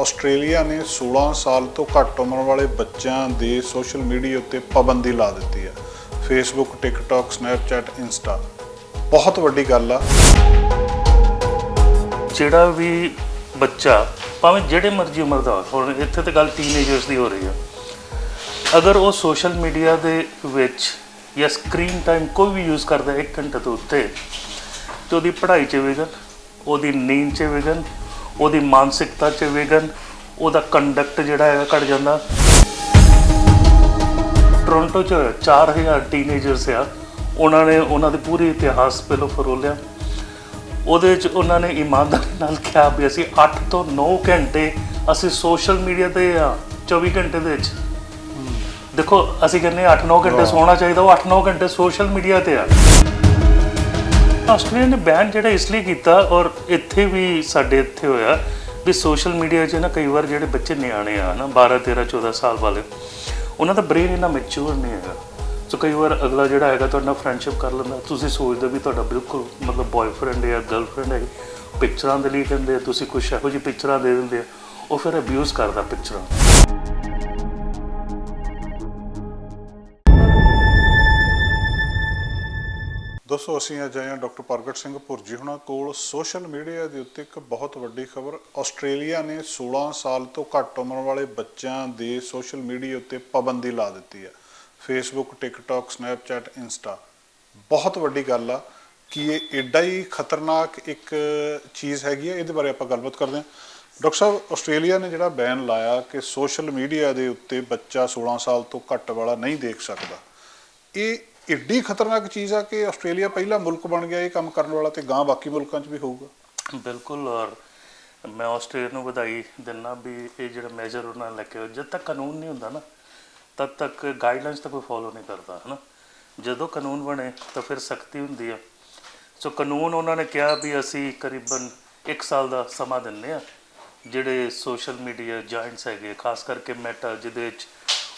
Australia ਨੇ 16 ਸਾਲ ਤੋਂ ਘੱਟ ਉਮਰ ਵਾਲੇ ਬੱਚਿਆਂ ਦੇ ਸੋਸ਼ਲ ਮੀਡੀਆ ਉੱਤੇ ਪਾਬੰਦੀ ਲਾ ਦਿੱਤੀ ਹੈ। ਫੇਸਬੁੱਕ ਟਿਕਟੌਕ ਸਨੈਪਚੈਟ ਇੰਸਟਾ ਬਹੁਤ ਵੱਡੀ ਗੱਲ ਆ। ਜਿਹੜਾ ਵੀ ਬੱਚਾ, ਭਾਵੇਂ ਜਿਹੜੇ ਮਰਜ਼ੀ ਉਮਰ ਦਾ ਹੁਣ ਇੱਥੇ ਤੇ ਗੱਲ ਟੀਨੇਜਰਸ ਦੀ ਹੋ ਰਹੀ ਆ। ਅਗਰ ਉਹ ਸੋਸ਼ਲ ਮੀਡੀਆ ਦੇ ਵਿੱਚ ਜਾਂ ਸਕਰੀਨ ਟਾਈਮ ਕੋਈ ਵੀ ਯੂਜ਼ ਕਰਦਾ ਹੈ 1 ਘੰਟੇ ਤੋਂ ਉੱਤੇ, ਤੇ ਉਹਦੀ ਪੜ੍ਹਾਈ 'ਚ ਵਿਗਨ ਉਹਦੀ ਨੀਂਦ 'ਚ ਵਿਗਨ ਉਹਦੀ ਮਾਨਸਿਕਤਾ 'ਚ ਵਿਗਨ ਉਹਦਾ ਕੰਡਕਟ ਜਿਹੜਾ ਹੈਗਾ ਘਟ ਜਾਂਦਾ। ਟੋਰਾਂਟੋ 'ਚ 4000 ਟੀਨੇਜਰਸ ਆ। ਉਹਨਾਂ ਨੇ ਉਹਨਾਂ ਦੇ ਪੂਰੇ ਇਤਿਹਾਸ ਪਹਿਲੋਂ ਫਰੋਲਿਆ। ਉਹਦੇ ਵਿੱਚ ਉਹਨਾਂ ਨੇ ਇਮਾਨਦਾਰੀ ਨਾਲ ਕਿਹਾ ਵੀ ਅਸੀਂ 8 ਤੋਂ 9 ਘੰਟੇ ਅਸੀਂ ਸੋਸ਼ਲ ਮੀਡੀਆ ਤੇ ਆ 24 ਘੰਟੇ ਦੇ ਵਿੱਚ। ਦੇਖੋ ਅਸੀਂ ਕਹਿੰਦੇ 8-9 ਘੰਟੇ ਸੋਣਾ ਚਾਹੀਦਾ ਉਹ 8-9 ਘੰਟੇ ਸੋਸ਼ਲ ਮੀਡੀਆ ਤੇ ਆ। ਆਸਟ੍ਰੇਲੀਆ ਨੇ ਬੈਨ ਜਿਹੜਾ ਇਸ ਲਈ ਕੀਤਾ ਔਰ ਇੱਥੇ ਵੀ ਸਾਡੇ ਇੱਥੇ ਹੋਇਆ ਵੀ ਸੋਸ਼ਲ ਮੀਡੀਆ 'ਚ ਨਾ ਕਈ ਵਾਰ ਜਿਹੜੇ ਬੱਚੇ ਨਿਆਣੇ ਆ ਨਾ 12 13 14 ਸਾਲ ਵਾਲੇ ਉਹਨਾਂ ਦਾ ਬ੍ਰੇਨ ਇੰਨਾ ਮੈਚੁਰ ਨਹੀਂ ਹੈਗਾ। ਸੋ ਕਈ ਵਾਰ ਅਗਲਾ ਜਿਹੜਾ ਹੈਗਾ ਤੁਹਾਡਾ ਫਰੈਂਡਸ਼ਿਪ ਕਰ ਲੈਂਦਾ ਤੁਸੀਂ ਸੋਚਦੇ ਵੀ ਤੁਹਾਡਾ ਬਿਲਕੁਲ ਮਤਲਬ ਬॉयਫ੍ਰੈਂਡ ਜਾਂ ਗਰਲਫ੍ਰੈਂਡ ਹੈ ਪਿਕਚਰਾਂ ਦੇ ਲਈ ਕਹਿੰਦੇ ਆ, ਤੁਸੀਂ ਕੁਝ ਇਹੋ ਜਿਹੀ ਪਿਕਚਰਾਂ ਦੇ ਦਿੰਦੇ ਆ ਉਹ ਫਿਰ ਅਬਿਊਜ਼ ਕਰਦਾ ਪਿਕਚਰਾਂ ਦੋਸਤੋ ਅਸੀਂ ਅੱਜ ਆਏ ਹਾਂ ਡਾਕਟਰ ਪ੍ਰਗਟ ਸਿੰਘ ਭੁਰਜੀ ਹੁਣਾਂ ਕੋਲ। ਸੋਸ਼ਲ ਮੀਡੀਆ ਦੇ ਉੱਤੇ ਇੱਕ ਬਹੁਤ ਵੱਡੀ ਖਬਰ, ਆਸਟ੍ਰੇਲੀਆ ਨੇ 16 ਸਾਲ ਤੋਂ ਘੱਟ ਉਮਰ ਵਾਲੇ ਬੱਚਿਆਂ ਦੇ ਸੋਸ਼ਲ ਮੀਡੀਆ ਉੱਤੇ ਪਾਬੰਦੀ ਲਾ ਦਿੱਤੀ ਹੈ। ਫੇਸਬੁੱਕ ਟਿਕਟੌਕ ਸਨੈਪਚੈਟ ਇੰਸਟਾ ਬਹੁਤ ਵੱਡੀ ਗੱਲ ਆ ਕਿ ਇਹ ਐਡਾ ਹੀ ਖਤਰਨਾਕ ਇੱਕ ਚੀਜ਼ ਹੈਗੀ ਹੈ ਇਹਦੇ ਬਾਰੇ ਆਪਾਂ ਗੱਲਬਾਤ ਕਰਦੇ ਹਾਂ। ਡਾਕਟਰ ਸਾਹਿਬ, ਆਸਟ੍ਰੇਲੀਆ ਨੇ ਜਿਹੜਾ ਬੈਨ ਲਾਇਆ ਕਿ ਸੋਸ਼ਲ ਮੀਡੀਆ ਦੇ ਉੱਤੇ ਬੱਚਾ 16 ਸਾਲ ਤੋਂ ਘੱਟ ਵਾਲਾ ਨਹੀਂ ਦੇਖ ਸਕਦਾ। ਇਹ ਏਡੀ ਖਤਰਨਾਕ ਚੀਜ਼ ਆ ਕਿ ਆਸਟ੍ਰੇਲੀਆ ਪਹਿਲਾ ਮੁਲਕ ਬਣ ਗਿਆ ਇਹ ਕੰਮ ਕਰਨ ਵਾਲਾ ਤੇ ਗਾਂ ਬਾਕੀ ਮੁਲਕਾਂ 'ਚ ਵੀ ਹੋਊਗਾ। ਬਿਲਕੁਲ ਔਰ ਮੈਂ ਆਸਟ੍ਰੇਲੀਆ ਨੂੰ ਵਧਾਈ ਦਿੰਦਾ ਵੀ ਇਹ ਜਿਹੜਾ ਮੈਜਰ ਉਹਨਾਂ ਨੇ ਲੈ ਕੇ ਆਏ, ਜਦ ਤੱਕ ਕਾਨੂੰਨ ਨਹੀਂ ਹੁੰਦਾ ਨਾ ਤਦ ਤੱਕ ਗਾਈਡਲਾਈਨਸ ਤਾਂ ਕੋਈ ਫੋਲੋ ਨਹੀਂ ਕਰਦਾ ਹਨਾ। ਜਦੋਂ ਕਾਨੂੰਨ ਬਣੇ ਤਾਂ ਫਿਰ ਸਖਤੀ ਹੁੰਦੀ ਆ। ਸੋ ਕਾਨੂੰਨ ਉਹਨਾਂ ਨੇ ਕਿਹਾ ਵੀ ਅਸੀਂ ਕਰੀਬਨ 1 ਸਾਲ ਦਾ ਸਮਾਂ ਦਿੰਦੇ ਆ ਜਿਹੜੇ ਸੋਸ਼ਲ ਮੀਡੀਆ ਜਾਇੰਟਸ ਹੈਗੇ ਖਾਸ ਕਰਕੇ ਮੈਟਾ ਜਿਹਦੇ ਵਿੱਚ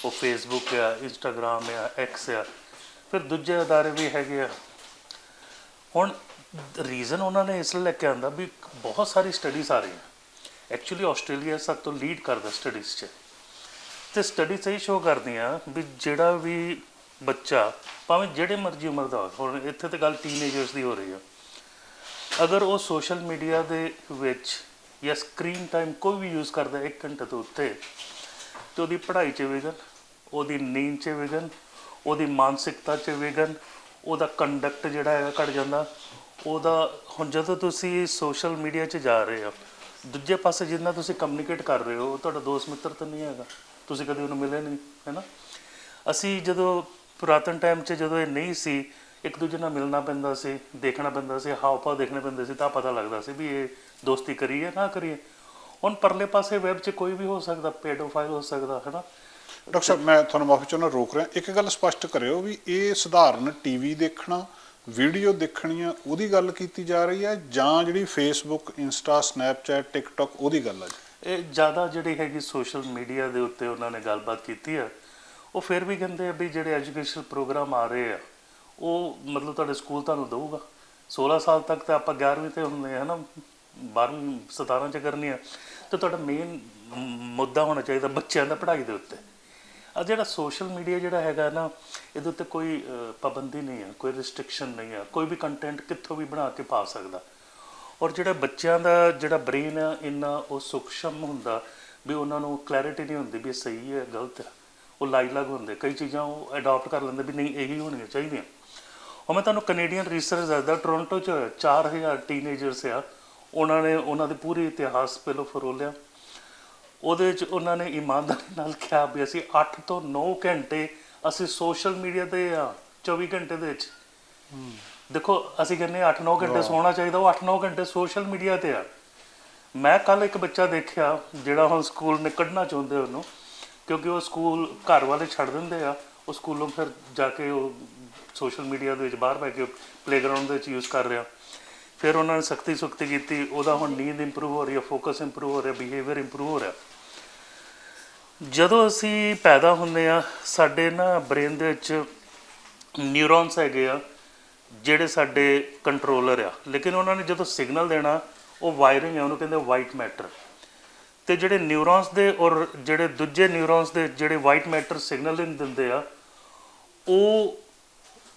ਉਹ ਫੇਸਬੁੱਕ ਆ ਇੰਸਟਾਗ੍ਰam ਆ ਐਕਸ ਆ ਫਿਰ ਦੂਜੇ ਅਦਾਰੇ ਵੀ ਹੈਗੇ ਆ। ਹੁਣ ਰੀਜ਼ਨ ਉਹਨਾਂ ਨੇ ਇਸ ਲਈ ਲੈ ਕੇ ਆਂਦਾ ਵੀ ਬਹੁਤ ਸਾਰੀ ਸਟੱਡੀਜ਼ ਆ ਰਹੀਆਂ। ਐਕਚੁਅਲੀ ਆਸਟ੍ਰੇਲੀਆ ਸਭ ਤੋਂ ਲੀਡ ਕਰਦਾ ਸਟੱਡੀਜ਼ 'ਚ। ਤੇ ਸਟੱਡੀ ਸਹੀ ਸ਼ੋ ਕਰਦੀਆਂ ਵੀ ਜਿਹੜਾ ਵੀ ਬੱਚਾ ਭਾਵੇਂ ਜਿਹੜੇ ਮਰਜ਼ੀ ਉਮਰ ਦਾ ਹੋਵੇ, ਹੁਣ ਇੱਥੇ ਤੇ ਗੱਲ ਟੀਨੇਜਰਸ ਦੀ ਹੋ ਰਹੀ ਆ। ਅਗਰ ਉਹ ਸੋਸ਼ਲ ਮੀਡੀਆ ਦੇ ਵਿੱਚ ਜਾਂ ਸਕਰੀਨ ਟਾਈਮ ਕੋਈ ਵੀ ਯੂਜ਼ ਕਰਦਾ 1 ਘੰਟੇ ਤੋਂ ਉੱਤੇ ਤੇ ਉਹਦੀ ਪੜ੍ਹਾਈ 'ਚ ਵਿਗਨ ਉਹਦੀ ਨੀਂਦ 'ਚ ਵਿਗਨ ਉਹਦੀ ਮਾਨਸਿਕਤਾ 'ਚ ਵਿਗਨ ਉਹਦਾ ਕੰਡਕਟ ਜਿਹੜਾ ਹੈਗਾ ਘਟ ਜਾਂਦਾ। ਉਹਦਾ, ਹੁਣ ਜਦੋਂ ਤੁਸੀਂ ਸੋਸ਼ਲ ਮੀਡੀਆ 'ਚ ਜਾ ਰਹੇ ਹੋ, ਦੂਜੇ ਪਾਸੇ ਜਿੰਨਾ ਤੁਸੀਂ ਕਮਿਊਨੀਕੇਟ ਕਰ ਰਹੇ ਹੋ, ਉਹ ਤੁਹਾਡਾ ਦੋਸਤ ਮਿੱਤਰ ਤਾਂ ਨਹੀਂ ਹੈਗਾ। ਤੁਸੀਂ ਕਦੇ ਉਹਨੂੰ ਮਿਲੇ ਨਹੀਂ ਹੈਨਾ ਅਸੀਂ ਜਦੋਂ ਪੁਰਾਤਨ ਟਾਈਮ 'ਚ ਜਦੋਂ ਇਹ ਨਹੀਂ ਸੀ ਇੱਕ ਦੂਜੇ ਨਾਲ ਮਿਲਣਾ ਪੈਂਦਾ ਸੀ, ਦੇਖਣਾ ਪੈਂਦਾ ਸੀ ਹਾਵ ਭਾਵ ਦੇਖਣੇ ਪੈਂਦੇ ਸੀ, ਤਾਂ ਪਤਾ ਲੱਗਦਾ ਸੀ ਵੀ ਇਹ ਦੋਸਤੀ ਕਰੀਏ ਨਾ ਕਰੀਏ। ਹੁਣ ਪਰਲੇ ਪਾਸੇ ਵੈਬ 'ਚ ਕੋਈ ਵੀ ਹੋ ਸਕਦਾ ਪੈਡੋਫਾਈਲ ਹੋ ਸਕਦਾ ਹੈਨਾ ਡਾਕਟਰ ਸਾਹਿਬ, ਮੈਂ ਤੁਹਾਨੂੰ ਮਾਫੀ ਚਾਹੁੰਦਾ, ਰੋਕ ਰਿਹਾ। ਇੱਕ ਗੱਲ ਸਪਸ਼ਟ ਕਰਿਓ ਵੀ ਇਹ ਸਧਾਰਨ ਟੀਵੀ ਦੇਖਣਾ, ਵੀਡੀਓ ਦੇਖਣੀਆਂ, ਉਹਦੀ ਗੱਲ ਕੀਤੀ ਜਾ ਰਹੀ ਹੈ ਜਾਂ ਜਿਹੜੀ ਫੇਸਬੁੱਕ ਇੰਸਟਾ ਸਨੈਪਚੈਟ ਟਿਕਟੌਕ ਉਹਦੀ ਗੱਲ ਹੈ? ਇਹ ਜ਼ਿਆਦਾ ਜਿਹੜੀ ਹੈਗੀ ਸੋਸ਼ਲ ਮੀਡੀਆ ਦੇ ਉੱਤੇ ਉਹਨਾਂ ਨੇ ਗੱਲਬਾਤ ਕੀਤੀ ਆ, ਉਹ ਫਿਰ ਵੀ ਕਹਿੰਦੇ ਆ ਵੀ ਜਿਹੜੇ ਐਜੂਕੇਸ਼ਨ ਪ੍ਰੋਗਰਾਮ ਆ ਰਹੇ ਆ, ਉਹ ਮਤਲਬ ਤੁਹਾਡੇ ਸਕੂਲ ਤੁਹਾਨੂੰ ਦਊਗਾ। 16 ਸਾਲ ਤੱਕ ਤਾਂ ਆਪਾਂ 11ਵੀਂ ਤੇ ਹੁੰਦੇ ਆ ਨਾ 12ਵੀਂ 17 ਚ ਕਰਨੀ ਆ। ਤੇ ਤੁਹਾਡਾ ਮੇਨ ਮੁੱਦਾ ਹੋਣਾ ਚਾਹੀਦਾ ਬੱਚਿਆਂ ਦਾ ਪੜ੍ਹਾਈ ਦੇ ਉੱਤੇ। ਆ ਜਿਹੜਾ ਸੋਸ਼ਲ ਮੀਡੀਆ ਜਿਹੜਾ ਹੈਗਾ ਨਾ, ਇਹਦੇ ਉੱਤੇ ਕੋਈ ਪਾਬੰਦੀ ਨਹੀਂ ਹੈ ਕੋਈ ਰਿਸਟ੍ਰਿਕਸ਼ਨ ਨਹੀਂ ਹੈ ਕੋਈ ਵੀ ਕੰਟੈਂਟ ਕਿੱਥੋਂ ਵੀ ਬਣਾ ਕੇ ਪਾ ਸਕਦਾ। ਔਰ ਜਿਹੜਾ ਬੱਚਿਆਂ ਦਾ ਜਿਹੜਾ ਬ੍ਰੇਨ ਆ, ਇੰਨਾ ਉਹ ਸੂਖਸ਼ਮ ਹੁੰਦਾ ਵੀ ਉਹਨਾਂ ਨੂੰ ਕਲੈਰਿਟੀ ਨਹੀਂ ਹੁੰਦੀ ਵੀ ਇਹ ਸਹੀ ਹੈ, ਗਲਤ ਹੈ। ਉਹ ਲਾਈ ਲੱਗ ਹੁੰਦੇ, ਕਈ ਚੀਜ਼ਾਂ ਉਹ ਅਡਾਪਟ ਕਰ ਲੈਂਦੇ ਵੀ ਨਹੀਂ, ਇਹੀ ਹੋਣੀਆਂ ਚਾਹੀਦੀਆਂ। ਉਹ ਮੈਂ ਤੁਹਾਨੂੰ ਕੈਨੇਡੀਅਨ ਰਿਸਰਚ ਦੱਸਦਾ ਟੋਰਾਂਟੋ 'ਚ 4000 ਟੀਨੇਜਰਸ ਆ, ਉਹਨਾਂ ਨੇ, ਉਹਨਾਂ ਦੇ ਪੂਰੇ ਇਤਿਹਾਸ ਪਹਿਲੋਂ ਫਰੋਲਿਆ ਉਹਦੇ ਵਿੱਚ ਉਹਨਾਂ ਨੇ ਇਮਾਨਦਾਰੀ ਨਾਲ ਕਿਹਾ ਵੀ ਅਸੀਂ 8 ਤੋਂ 9 ਘੰਟੇ ਅਸੀਂ ਸੋਸ਼ਲ ਮੀਡੀਆ ਤੇ ਆ 24 ਘੰਟੇ ਦੇ ਵਿੱਚ। ਦੇਖੋ ਅਸੀਂ ਕਹਿੰਦੇ 8-9 ਘੰਟੇ ਸੋਣਾ ਚਾਹੀਦਾ ਉਹ 8-9 ਘੰਟੇ ਸੋਸ਼ਲ ਮੀਡੀਆ ਤੇ ਆ। ਮੈਂ ਕੱਲ ਇੱਕ ਬੱਚਾ ਦੇਖਿਆ ਜਿਹੜਾ ਹੁਣ ਸਕੂਲ ਨੇ ਕੱਢਣਾ ਚਾਹੁੰਦੇ ਉਹਨੂੰ ਕਿਉਂਕਿ ਉਹ ਸਕੂਲ ਘਰ ਵਾਲੇ ਛੱਡ ਦਿੰਦੇ ਆ ਉਹ ਸਕੂਲੋਂ ਫਿਰ ਜਾ ਕੇ ਉਹ ਸੋਸ਼ਲ ਮੀਡੀਆ ਦੇ ਵਿੱਚ ਬਾਹਰ ਬੈ ਕੇ ਪਲੇਗਰਾਉਂਡ ਦੇ ਵਿੱਚ ਯੂਜ਼ ਕਰ ਰਿਹਾ। ਫਿਰ ਉਹਨਾਂ ਨੇ ਸਖਤੀ ਸੁਖਤੀ ਕੀਤੀ ਉਹਦਾ ਹੁਣ ਨੀਂਦ ਇੰਪਰੂਵ ਹੋ ਰਹੀ ਹੈ ਫੋਕਸ ਇੰਪਰੂਵ ਹੋ ਰਿਹਾ ਬਿਹੇਵੀਅਰ ਇੰਪਰੂਵ ਹੋ ਰਿਹਾ। ਜਦੋਂ ਅਸੀਂ ਪੈਦਾ ਹੁੰਦੇ ਆ ਸਾਡੇ ਨਾ ਬ੍ਰੇਨ ਦੇ ਵਿੱਚ ਨਿਊਰੋਨਸ ਹੈਗੇ ਆ ਜਿਹੜੇ ਸਾਡੇ ਕੰਟਰੋਲਰ ਆ। ਲੇਕਿਨ ਉਹਨਾਂ ਨੇ ਜਦੋਂ ਸਿਗਨਲ ਦੇਣਾ ਉਹ ਵਾਇਰਿੰਗ ਹੈ ਉਹਨੂੰ ਕਹਿੰਦੇ ਵਾਈਟ ਮੈਟਰ ਤੇ ਜਿਹੜੇ ਨਿਊਰੋਨਸ ਦੇ ਔਰ ਜਿਹੜੇ ਦੂਜੇ ਨਿਊਰੋਨਸ ਦੇ ਜਿਹੜੇ ਵਾਈਟ ਮੈਟਰ ਸਿਗਨਲ ਦਿੰਦੇ ਆ ਉਹ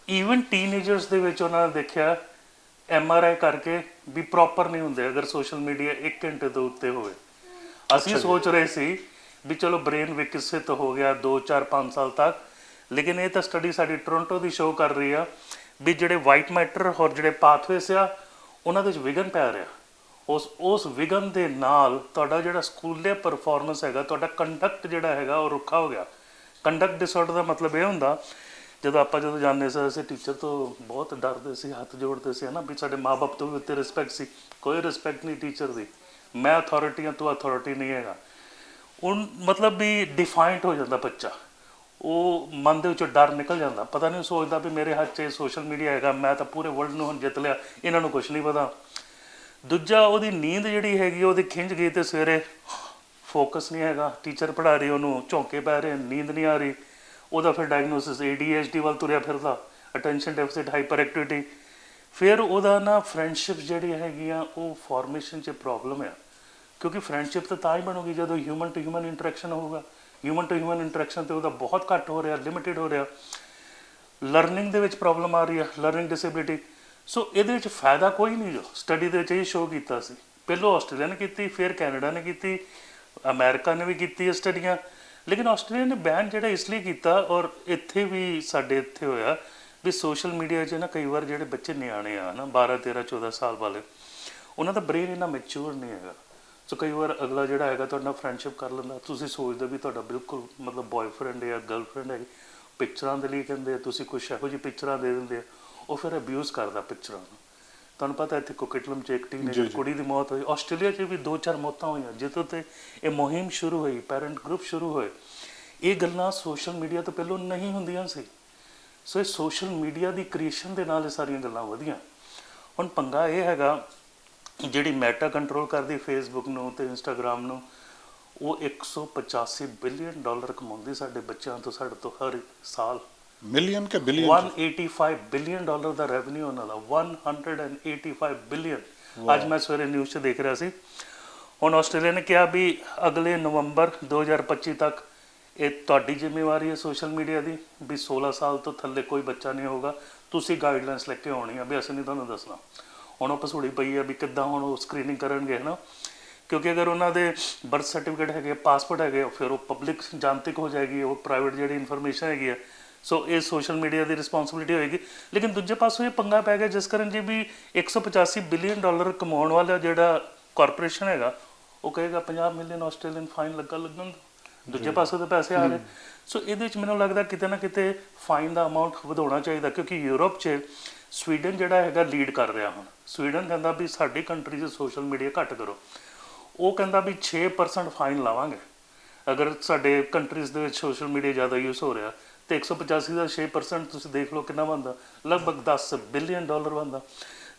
ਈਵਨ ਟੀਨੇਜਰਸ ਦੇ ਵਿੱਚ ਉਹਨਾਂ ਨੇ ਦੇਖਿਆ ਐਮ ਆਰ ਆਈ ਕਰਕੇ ਵੀ ਪ੍ਰੋਪਰ ਨਹੀਂ ਹੁੰਦੇ ਅਗਰ ਸੋਸ਼ਲ ਮੀਡੀਆ 1 ਘੰਟੇ ਤੋਂ ਉੱਤੇ ਹੋਵੇ। ਅਸੀਂ ਸੋਚ ਰਹੇ ਸੀ ਵੀ ਚਲੋ ਬ੍ਰੇਨ ਵਿਕਸਿਤ ਹੋ ਗਿਆ 2 4 5 ਸਾਲ ਤੱਕ। ਲੇਕਿਨ ਇਹ ਤਾਂ ਸਟੱਡੀ ਸਾਡੀ ਟੋਰਾਂਟੋ ਦੀ ਸ਼ੋਅ ਕਰ ਰਹੀ ਆ ਵੀ ਜਿਹੜੇ ਵਾਈਟ ਮੈਟਰ ਹੋਰ ਜਿਹੜੇ ਪਾਥਵੇਸ ਆ, ਉਹਨਾਂ ਦੇ ਵਿੱਚ ਵਿਗਨ ਪੈ ਰਿਹਾ। ਉਸ ਉਸ ਵਿਗਨ ਦੇ ਨਾਲ ਤੁਹਾਡਾ ਜਿਹੜਾ ਸਕੂਲੇ ਪਰਫਾਰਮੈਂਸ ਹੈਗਾ, ਤੁਹਾਡਾ ਕੰਡਕਟ ਜਿਹੜਾ ਹੈਗਾ ਉਹ ਰੁੱਖਾ ਹੋ ਗਿਆ। ਕੰਡਕਟ ਡਿਸਆਰਡਰ ਦਾ ਮਤਲਬ ਇਹ ਹੁੰਦਾ, ਜਦੋਂ ਆਪਾਂ ਜਦੋਂ ਜਾਂਦੇ ਸੀ, ਅਸੀਂ ਟੀਚਰ ਤੋਂ ਬਹੁਤ ਡਰਦੇ ਸੀ, ਹੱਥ ਜੋੜਦੇ ਸੀ, ਹਨਾ, ਵੀ ਸਾਡੇ ਮਾਪੇ ਤੋਂ ਵੀ ਉੱਤੇ ਰਿਸਪੈਕਟ ਸੀ। ਕੋਈ ਰਿਸਪੈਕਟ ਨਹੀਂ ਟੀਚਰ ਦੀ। ਮੈਂ ਅਥਾਰਟੀ ਹਾਂ, ਤੂੰ ਅਥਾਰਟੀ ਨਹੀਂ ਹੈਗਾ। ਉਹ ਮਤਲਬ ਵੀ ਡਿਫਾਈਨਡ ਹੋ ਜਾਂਦਾ ਬੱਚਾ। ਉਹ ਮਨ ਦੇ ਵਿੱਚੋਂ ਡਰ ਨਿਕਲ ਜਾਂਦਾ। ਪਤਾ ਨਹੀਂ ਸੋਚਦਾ ਵੀ ਮੇਰੇ ਹੱਥ 'ਚ ਸੋਸ਼ਲ ਮੀਡੀਆ ਹੈਗਾ, ਮੈਂ ਤਾਂ ਪੂਰੇ ਵਰਲਡ ਨੂੰ ਹੁਣ ਜਿੱਤ ਲਿਆ, ਇਹਨਾਂ ਨੂੰ ਕੁਝ ਨਹੀਂ ਪਤਾ। ਦੂਜਾ, ਉਹਦੀ ਨੀਂਦ ਜਿਹੜੀ ਹੈਗੀ, ਉਹਦੀ ਖਿੰਝ ਗਈ ਤੇ ਸਵੇਰੇ ਫੋਕਸ ਨਹੀਂ ਹੈਗਾ। ਟੀਚਰ ਪੜ੍ਹਾ ਰਹੀ ਉਹਨੂੰ, ਝੌਂਕੇ ਪੈ ਰਹੇ, ਨੀਂਦ ਨਹੀਂ ਆ ਰਹੀ। ਉਹਦਾ ਫਿਰ ਡਾਇਗਨੋਸਿਸ ADHD ਵੱਲ ਤੁਰਿਆ ਫਿਰਦਾ ਅਟੈਂਸ਼ਨ ਡੈਫਿਸਿਟ ਹਾਈਪਰ ਐਕਟੀਵਿਟੀ ਫਿਰ ਉਹਦਾ ਨਾ ਫਰੈਂਡਸ਼ਿਪ ਜਿਹੜੀ ਹੈਗੀ ਆ, ਉਹ ਫਾਰਮੇਸ਼ਨ 'ਚ ਪ੍ਰੋਬਲਮ ਆ। ਕਿਉਂਕਿ ਫਰੈਂਡਸ਼ਿਪ ਤਾਂ ਤਾਂ ਹੀ ਬਣੂਗੀ ਜਦੋਂ ਹਿਊਮਨ ਟੂ ਹਿਊਮਨ ਇੰਟਰੈਕਸ਼ਨ ਹੋਊਗਾ। ਹਿਊਮਨ ਟੂ ਹਿਊਮਨ ਇੰਟਰੈਕਸ਼ਨ ਤੇ ਉਹਦਾ ਬਹੁਤ ਘੱਟ ਹੋ ਰਿਹਾ ਲਿਮਿਟਿਡ ਹੋ ਰਿਹਾ। ਲਰਨਿੰਗ ਦੇ ਵਿੱਚ ਪ੍ਰੋਬਲਮ ਆ ਰਹੀ ਹੈ ਲਰਨਿੰਗ ਡਿਸੇਬਿਲਿਟੀ ਸੋ ਇਹਦੇ ਵਿੱਚ ਫਾਇਦਾ ਕੋਈ ਨਹੀਂ ਜੋ। ਸਟੱਡੀ ਦੇ ਵਿੱਚ ਇਹ ਸ਼ੋਅ ਕੀਤਾ ਸੀ। ਪਹਿਲਾਂ ਆਸਟ੍ਰੇਲੀਆ ਨੇ ਕੀਤੀ, ਫਿਰ ਕੈਨੇਡਾ ਨੇ ਕੀਤੀ, ਅਮਰੀਕਾ ਨੇ ਵੀ ਕੀਤੀ ਹੈ ਸਟੱਡੀਆਂ ਲੇਕਿਨ ਆਸਟ੍ਰੇਲੀਆ ਨੇ ਬੈਨ ਜਿਹੜਾ ਇਸ ਲਈ ਕੀਤਾ ਔਰ ਇੱਥੇ ਵੀ ਸਾਡੇ ਇੱਥੇ ਹੋਇਆ ਵੀ ਸੋਸ਼ਲ ਮੀਡੀਆ 'ਚ ਨਾ ਕਈ ਵਾਰ ਜਿਹੜੇ ਬੱਚੇ ਨਿਆਣੇ ਆ ਨਾ 12 13 14 ਸਾਲ ਵਾਲੇ, ਉਹਨਾਂ ਦਾ ਬ੍ਰੇਨ ਇੰਨਾ ਮੈਚੁਰ ਨਹੀਂ ਹੈਗਾ। ਸੋ ਕਈ ਵਾਰ ਅਗਲਾ ਜਿਹੜਾ ਹੈਗਾ ਤੁਹਾਡੇ ਨਾਲ ਫਰੈਂਡਸ਼ਿਪ ਕਰ ਲੈਂਦਾ ਤੁਸੀਂ ਸੋਚਦੇ ਵੀ ਤੁਹਾਡਾ ਬਿਲਕੁਲ ਮਤਲਬ ਬॉयਫ੍ਰੈਂਡ ਹੈ ਗਰਲਫ੍ਰੈਂਡ ਹੈ ਪਿਕਚਰਾਂ ਦੇ ਲਈ ਕਹਿੰਦੇ ਤੁਸੀਂ ਕੁਝ ਇਹੋ ਜਿਹੀ ਪਿਕਚਰਾਂ ਦੇ ਦਿੰਦੇ ਆ ਉਹ ਫਿਰ ਅਬਿਊਜ਼ ਕਰਦਾ ਪਿਕਚਰਾਂ ਨੂੰ। ਤੁਹਾਨੂੰ ਪਤਾ ਇੱਥੇ ਕੋਕਿਟਲਮ ਚ ਇੱਕ ਜੀ, ਟੀਨੇਜਰ ਜੀ। ਕੁੜੀ ਦੀ ਮੌਤ ਹੋਈ ਆਸਟ੍ਰੇਲੀਆ 'ਚ ਵੀ ਦੋ ਚਾਰ ਮੌਤਾਂ ਹੋਈਆਂ ਜਿੱਥੋਂ ਤੇ ਇਹ ਮੁਹਿੰਮ ਸ਼ੁਰੂ ਹੋਈ ਪੈਰੈਂਟ ਗਰੁੱਪ ਸ਼ੁਰੂ ਹੋਏ। ਇਹ ਗੱਲਾਂ ਸੋਸ਼ਲ ਮੀਡੀਆ ਤੋਂ ਪਹਿਲਾਂ ਨਹੀਂ ਹੁੰਦੀਆਂ ਸੀ। ਸੋ ਇਹ ਸੋਸ਼ਲ ਮੀਡੀਆ ਦੀ ਕ੍ਰੀਏਸ਼ਨ ਦੇ ਨਾਲ ਇਹ ਸਾਰੀਆਂ ਗੱਲਾਂ ਵਧੀਆਂ। ਹੁਣ ਪੰਗਾ ਇਹ ਹੈਗਾ ਜਿਹੜੀ ਮੈਟਾ ਕੰਟਰੋਲ ਕਰਦੀ ਫੇਸਬੁੱਕ ਨੂੰ ਤੇ ਇੰਸਟਾਗ੍ਰam ਨੂੰ ਉਹ 185 ਬਿਲੀਅਨ ਡਾਲਰ ਕਮਾਉਂਦੀ ਸਾਡੇ ਬੱਚਿਆਂ ਤੋਂ ਸਾਡੇ ਤੋਂ ਹਰ ਸਾਲ। ਮਿਲੀਅਨ ਕੇ ਬਿਲੀਅਨ 185 ਬਿਲੀਅਨ ਡਾਲਰ ਦਾ ਰੈਵਨਿਊ ਉਹਨਾਂ ਦਾ 185 ਬਿਲੀਅਨ ਅੱਜ ਮੈਂ ਸਵੇਰੇ ਨਿਊਜ਼ 'ਚ ਦੇਖ ਰਿਹਾ ਸੀ। ਹੁਣ ਆਸਟ੍ਰੇਲੀਆ ਨੇ ਕਿਹਾ ਵੀ ਅਗਲੇ ਨਵੰਬਰ 2025 ਤੱਕ ਇਹ ਤੁਹਾਡੀ ਜ਼ਿੰਮੇਵਾਰੀ ਹੈ ਸੋਸ਼ਲ ਮੀਡੀਆ ਦੀ ਵੀ 16 ਸਾਲ ਤੋਂ ਥੱਲੇ ਕੋਈ ਬੱਚਾ ਨਹੀਂ ਹੋਗਾ ਤੁਸੀਂ ਗਾਈਡਲਾਈਨਸ ਲੈ ਕੇ ਆਉਣੀ ਆ ਵੀ ਅਸੀਂ ਨਹੀਂ ਤੁਹਾਨੂੰ ਦੱਸਣਾ। ਹੁਣ ਉਹ ਪਸੂੜੀ ਪਈ ਆ ਵੀ ਕਿੱਦਾਂ ਹੁਣ ਉਹ ਸਕਰੀਨਿੰਗ ਕਰਨਗੇ ਨਾ ਕਿਉਂਕਿ ਅਗਰ ਉਹਨਾਂ ਦੇ ਬਰਥ ਸਰਟੀਫਿਕੇਟ ਹੈਗੇ ਪਾਸਪੋਰਟ ਹੈਗੇ ਫਿਰ ਉਹ ਪਬਲਿਕ ਜਾਣਤਿਕ ਹੋ ਜਾਏਗੀ ਉਹ ਪ੍ਰਾਈਵੇਟ ਜਿਹੜੀ ਇਨਫੋਰਮੇਸ਼ਨ ਹੈਗੀ ਆ। ਸੋ ਇਹ ਸੋਸ਼ਲ ਮੀਡੀਆ ਦੀ ਰਿਸਪੌਂਸਿਬਿਲਿਟੀ ਹੋਏਗੀ। ਲੇਕਿਨ ਦੂਜੇ ਪਾਸੋਂ ਇਹ ਪੰਗਾ ਪੈ ਗਿਆ ਜਿਸ ਕਾਰਨ ਜੀ ਵੀ 185 ਬਿਲੀਅਨ ਡਾਲਰ ਕਮਾਉਣ ਵਾਲਾ ਜਿਹੜਾ ਕਾਰਪੋਰੇਸ਼ਨ ਹੈਗਾ ਉਹ ਕਹੇਗਾ 50 ਮਿਲੀਅਨ ਆਸਟ੍ਰੇਲੀਅਨ ਫਾਈਨ ਲੱਗਾ ਲੱਗਣ। ਦੂਜੇ ਪਾਸੋਂ ਤਾਂ ਪੈਸੇ ਆ ਰਹੇ। ਸੋ ਇਹਦੇ ਵਿੱਚ ਮੈਨੂੰ ਲੱਗਦਾ ਕਿਤੇ ਨਾ ਕਿਤੇ ਫਾਈਨ ਦਾ ਅਮਾਉਂਟ ਵਧਾਉਣਾ ਚਾਹੀਦਾ ਕਿਉਂਕਿ ਯੂਰਪ 'ਚ ਸਵੀਡਨ ਜਿਹੜਾ ਹੈਗਾ ਲੀਡ ਕਰ ਰਿਹਾ ਹੁਣ। ਸਵੀਡਨ ਕਹਿੰਦਾ ਵੀ ਸਾਡੀ ਕੰਟਰੀ 'ਚ ਸੋਸ਼ਲ ਮੀਡੀਆ ਘੱਟ ਕਰੋ। ਉਹ ਕਹਿੰਦਾ ਵੀ 6% ਫਾਈਨ ਲਾਵਾਂਗੇ। ਅਗਰ ਸਾਡੇ ਕੰਟਰੀਜ਼ ਦੇ ਵਿੱਚ ਸੋਸ਼ਲ ਮੀਡੀਆ ਜ਼ਿਆਦਾ ਯੂਜ਼ ਹੋ ਰਿਹਾ, ਤੇ 185 ਦਾ 6% ਤੁਸੀਂ ਦੇਖ ਲਓ ਕਿੰਨਾ ਬਣਦਾ। ਲਗਭਗ 10 ਬਿਲੀਅਨ ਡਾਲਰ ਬਣਦਾ।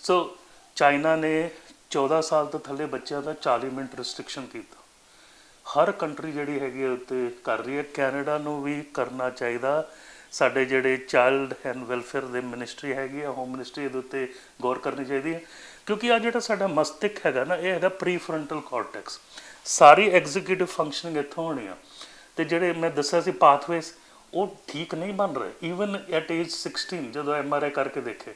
ਸੋ ਚਾਈਨਾ ਨੇ 14 ਸਾਲ ਤੋਂ ਥੱਲੇ ਬੱਚਿਆਂ ਦਾ 40 ਮਿੰਟ ਰੈਸਟ੍ਰਿਕਸ਼ਨ ਕੀਤਾ। ਹਰ ਕੰਟਰੀ ਜਿਹੜੀ ਹੈਗੀ ਹੈ ਉੱਤੇ ਕਰ ਰਹੀ ਹੈ। ਕੈਨੇਡਾ ਨੂੰ ਵੀ ਕਰਨਾ ਚਾਹੀਦਾ। ਸਾਡੇ ਜਿਹੜੇ ਚਾਈਲਡ ਐਂਡ ਵੈਲਫੇਅਰ ਦੇ ਮਿਨਿਸਟਰੀ ਹੈਗੀ ਆ ਹੋਮ ਮਿਨਿਸਟਰੀ ਦੇ ਉੱਤੇ ਗੌਰ ਕਰਨੀ ਚਾਹੀਦੀ ਹੈ। ਕਿਉਂਕਿ ਆ ਜਿਹੜਾ ਸਾਡਾ ਮਸਤਿਸ਼ਕ ਹੈਗਾ ਨਾ ਇਹ ਹੈਗਾ ਪ੍ਰੀਫਰੰਟਲ ਕਾਰਟੈਕਸ ਸਾਰੀ ਐਗਜ਼ੀਕਿਊਟਿਵ ਫੰਕਸ਼ਨਿੰਗ ਇੱਥੋਂ ਹੋਣੀ ਆ। ਤੇ ਜਿਹੜੇ ਮੈਂ ਦੱਸਿਆ ਸੀ ਪਾਥਵੇਸ ਉਹ ਠੀਕ ਨਹੀਂ ਬਣ ਰਹੇ। ਈਵਨ ਐਟ ਏਜ 16 ਜਦੋਂ ਐਮਆਰਆਈ ਕਰਕੇ ਦੇਖੇ।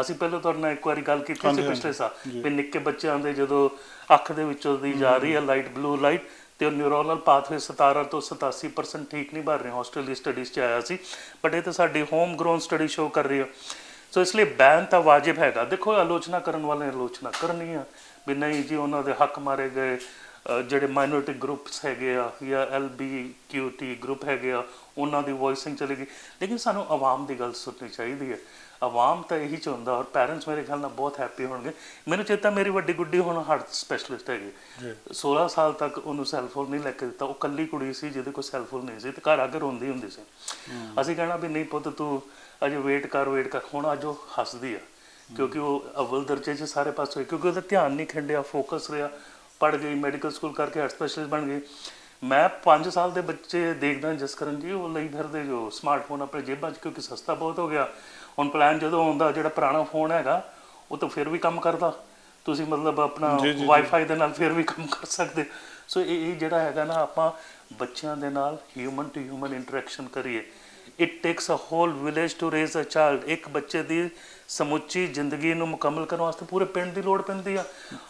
ਅਸੀਂ ਪਹਿਲਾਂ ਤੁਹਾਡੇ ਨਾਲ ਇੱਕ ਵਾਰੀ ਗੱਲ ਕੀਤੀ ਸੀ ਪਿਛਲੇ ਸਾਲ। ਵੀ ਨਿੱਕੇ ਬੱਚਿਆਂ ਦੇ ਜਦੋਂ ਅੱਖ ਦੇ ਵਿੱਚੋਂ ਦੀ ਜਾ ਰਹੀ ਹੈ ਲਾਈਟ ਬਲੂ ਲਾਈਟ ਤੇ ਉਹ ਨਿਊਰੋਨਲ ਪਾਥਵੇ 17 ਤੋਂ 87% ਠੀਕ ਨਹੀਂ ਭਰ ਰਹੇ। ਆਸਟ੍ਰੇਲੀਆ ਸਟੱਡੀਜ਼ 'ਚ ਆਇਆ ਸੀ। ਬਟ ਇਹ ਤਾਂ ਸਾਡੀ ਹੋਮ ਗਰੋਨ ਸਟੱਡੀ ਸ਼ੋ ਕਰ ਰਹੀ ਹੈ ਸੋ ਇਸ ਲਈ ਬੈਨ ਤਾਂ ਵਾਜਿਬ ਹੈਗਾ। ਦੇਖੋ, ਆਲੋਚਨਾ ਕਰਨ ਵਾਲੇ ਆਲੋਚਨਾ ਕਰਨੀ ਆ ਵੀ ਨਹੀਂ ਜੀ, ਉਹਨਾਂ ਦੇ ਹੱਕ ਮਾਰੇ ਗਏ। ਜਿਹੜੇ ਮਾਈਨੋਰਿਟੀ ਗਰੁੱਪਸ ਹੈਗੇ ਆ ਜਾਂ ਐਲਬੀਕਿਊਟੀ ਗਰੁੱਪ ਹੈਗੇ ਆ, ਉਹਨਾਂ ਦੀ ਵੌਇਸਿੰਗ ਚਲੇਗੀ ਲੇਕਿਨ ਸਾਨੂੰ ਆਵਾਮ ਦੀ ਗੱਲ ਸੁਣਨੀ ਚਾਹੀਦੀ ਹੈ। ਆਵਾਮ ਤਾਂ ਇਹੀ ਚਾਹੁੰਦਾ ਔਰ ਪੈਰੈਂਟਸ ਮੇਰੇ ਖਿਆਲ ਨਾਲ ਬਹੁਤ ਹੈਪੀ ਹੋਣਗੇ। ਮੈਨੂੰ ਚੇਤਾ ਮੇਰੀ ਵੱਡੀ ਗੁੱਡੀ ਹੁਣ ਹਾਰਟ ਸਪੈਸ਼ਲਿਸਟ ਹੈਗੀ। 16 ਸਾਲ ਤੱਕ ਉਹਨੂੰ ਸੈੱਲਫੋਨ ਨਹੀਂ ਲੈ ਕੇ ਦਿੱਤਾ। ਉਹ ਕੱਲੀ ਕੁੜੀ ਸੀ ਜਿਹਦੇ ਕੋਲ ਸੈੱਲਫੋਨ ਨਹੀਂ ਸੀ ਤੇ ਘਰ ਆ ਕੇ ਰੋਂਦੀ ਹੁੰਦੀ ਸੀ। ਅਸੀਂ ਕਹਿਣਾ ਵੀ ਨਹੀਂ ਪੁੱਤ ਤੂੰ ਅਜੇ ਵੇਟ ਕਰ ਵੇਟ ਕਰ। ਹੁਣ ਅੱਜ ਉਹ ਹੱਸਦੀ ਆ ਕਿਉਂਕਿ ਉਹ ਅਵਲ ਦਰਜੇ 'ਚ ਸਾਰੇ ਪਾਸੇ ਕਿਉਂਕਿ ਉਹਦਾ ਧਿਆਨ ਨਹੀਂ ਖੰਡਿਆ ਫੋਕਸ ਰਿਹਾ ਪੜ ਗਈ ਮੈਡੀਕਲ ਸਕੂਲ ਕਰਕੇ ਹਾਰਟ ਸਪੈਸ਼ਲਿਸਟ ਬਣ ਗਈ। ਮੈਂ 5 ਸਾਲ ਦੇ ਬੱਚੇ ਦੇਖਦਾ ਜਿਸ ਕਰਨ ਜੀ ਉਹ ਲਈ ਫਿਰਦੇ ਜੋ ਸਮਾਰਟਫੋਨ ਆਪਣੇ ਜੇਬਾਂ 'ਚ ਕਿਉਂਕਿ ਸਸਤਾ ਬਹੁਤ ਹੋ ਗਿਆ। ਹੁਣ ਪਲਾਨ ਜਦੋਂ ਆਉਂਦਾ ਜਿਹੜਾ ਪੁਰਾਣਾ ਫੋਨ ਹੈਗਾ ਉਹ ਤਾਂ ਫਿਰ ਵੀ ਕੰਮ ਕਰਦਾ। ਤੁਸੀਂ ਮਤਲਬ ਆਪਣਾ। ਵਾਈਫਾਈ ਦੇ ਨਾਲ ਫਿਰ ਵੀ ਕੰਮ ਕਰ ਸਕਦੇ। ਸੋ ਇਹ ਇਹ ਜਿਹੜਾ ਹੈਗਾ ਨਾ ਆਪਾਂ ਬੱਚਿਆਂ ਦੇ ਨਾਲ ਹਿਊਮਨ ਟੂ ਹਿਊਮਨ ਇੰਟਰੈਕਸ਼ਨ ਕਰੀਏ। It takes a whole village to raise a child ਇੱਕ ਬੱਚੇ ਦੀ ਸਮੁੱਚੀ ਜ਼ਿੰਦਗੀ ਨੂੰ ਮੁਕੰਮਲ ਕਰਨ ਵਾਸਤੇ ਪੂਰੇ ਪਿੰਡ ਦੀ ਲੋੜ ਪੈਂਦੀ ਆ।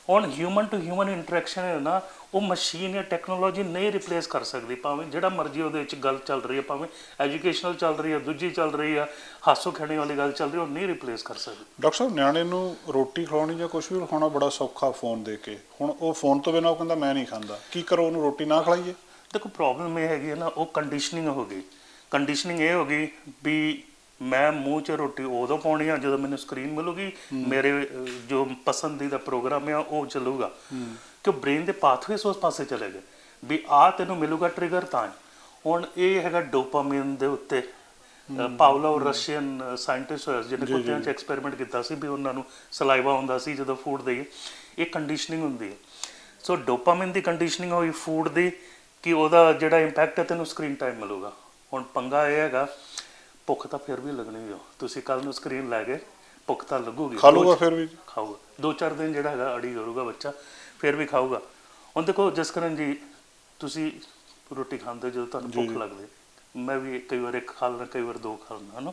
ਹੁਣ ਹਿਊਮਨ ਟੂ ਹਿਊਮਨ ਇੰਟਰੈਕਸ਼ਨ ਹੈ ਨਾ ਉਹ ਮਸ਼ੀਨ ਜਾਂ ਟੈਕਨੋਲੋਜੀ ਨਹੀਂ ਰਿਪਲੇਸ ਕਰ ਸਕਦੀ ਭਾਵੇਂ ਜਿਹੜਾ ਮਰਜ਼ੀ ਉਹਦੇ ਵਿੱਚ ਗੱਲ ਚੱਲ ਰਹੀ ਹੈ ਭਾਵੇਂ ਐਜੂਕੇਸ਼ਨਲ ਚੱਲ ਰਹੀ ਹੈ ਦੂਜੀ ਚੱਲ ਰਹੀ ਹੈ ਹਾਸੋ ਖੇੜੇ ਵਾਲੀ ਗੱਲ ਚੱਲ ਰਹੀ ਹੈ ਉਹ ਨਹੀਂ ਰਿਪਲੇਸ ਕਰ ਸਕਦੀ। ਡਾਕਟਰ ਸਾਹਿਬ ਨਿਆਣੇ ਨੂੰ ਰੋਟੀ ਖਿਲਾਉਣੀ ਜਾਂ ਕੁਝ ਵੀ ਖਿਲਾਉਣਾ ਬੜਾ ਸੌਖਾ ਫੋਨ ਦੇ ਕੇ। ਹੁਣ ਉਹ ਫੋਨ ਤੋਂ ਬਿਨਾਂ ਉਹ ਕਹਿੰਦਾ ਮੈਂ ਨਹੀਂ ਖਾਂਦਾ। ਕੀ ਕਰੋ ਉਹਨੂੰ ਰੋਟੀ ਨਾ ਖਿਲਾਈਏ ਦੇਖੋ ਪ੍ਰੋਬਲਮ ਇਹ ਹੈਗੀ ਹੈ ਨਾ ਉਹ ਕੰਡੀਸ਼ਨਿੰਗ ਹੋ ਗਈ। ਕੰਡੀਸ਼ਨਿੰਗ ਇਹ ਹੋ ਗਈ ਵੀ ਮੈਂ ਮੂੰਹ 'ਚ ਰੋਟੀ ਉਦੋਂ ਪਾਉਣੀ ਆ ਜਦੋਂ ਮੈਨੂੰ ਸਕਰੀਨ ਮਿਲੂਗੀ ਮੇਰੇ ਜੋ ਪਸੰਦੀਦਾ ਪ੍ਰੋਗਰਾਮ ਆ ਉਹ ਚੱਲੂਗਾ। ਕਿ ਬ੍ਰੇਨ ਦੇ ਪਾਥਵੇਸ ਉਸ ਪਾਸੇ ਚਲੇ ਗਏ। ਵੀ ਆ ਤੈਨੂੰ ਮਿਲੂਗਾ ਟ੍ਰਿਗਰ ਤਾਂ ਹੁਣ ਇਹ ਹੈਗਾ ਡੋਪਾਮਾਈਨ ਦੇ ਉੱਤੇ। ਪਾਵਲੋਵ ਰਸ਼ੀਅਨ ਸਾਇੰਟਿਸਟ ਜਿਹਨੇ ਕੁੱਤਿਆਂ 'ਚ ਐਕਸਪੈਰੀਮੈਂਟ ਕੀਤਾ ਸੀ ਵੀ ਉਹਨਾਂ ਨੂੰ ਸਲਾਈਵਾ ਹੁੰਦਾ ਸੀ ਜਦੋਂ ਫੂਡ ਦੇਈਏ। ਇਹ ਕੰਡੀਸ਼ਨਿੰਗ ਹੁੰਦੀ ਹੈ। ਸੋ ਡੋਪਾਮਾਈਨ ਦੀ ਕੰਡੀਸ਼ਨਿੰਗ ਹੋਈ ਫੂਡ ਦੀ ਕਿ ਉਹਦਾ ਜਿਹੜਾ ਇੰਪੈਕਟ ਹੈ ਤੈਨੂੰ ਸਕਰੀਨ ਟਾਈਮ ਮਿਲੂਗਾ। ਹੁਣ ਪੰਗਾ ਇਹ ਹੈਗਾ ਭੁੱਖ ਤਾਂ ਫਿਰ ਵੀ ਲੱਗਣੀ ਹੋ ਤੁਸੀਂ ਕੱਲ ਨੂੰ ਸਕਰੀਨ ਲੈ ਗਏ ਭੁੱਖ ਤਾਂ ਲੱਗੂਗੀ। ਖਾ ਲੂਗਾ ਫਿਰ ਵੀ। ਖਾਊਗਾ। ਦੋ ਚਾਰ ਦਿਨ ਜਿਹੜਾ ਹੈਗਾ ਅੜੀ ਕਰੂਗਾ ਬੱਚਾ। ਫਿਰ ਵੀ ਖਾਊਗਾ। ਹੁਣ ਦੇਖੋ ਜਸਕਰਨ ਜੀ ਤੁਸੀਂ ਰੋਟੀ ਖਾਂਦੇ ਜਦੋਂ ਤੁਹਾਨੂੰ ਭੁੱਖ। ਲੱਗਦੀ। ਮੈਂ ਵੀ ਕਈ ਵਾਰ ਇੱਕ ਖਾ ਲੈਣਾ ਕਈ ਵਾਰ ਦੋ ਖਾ ਲੈਣਾ ਹਨਾ?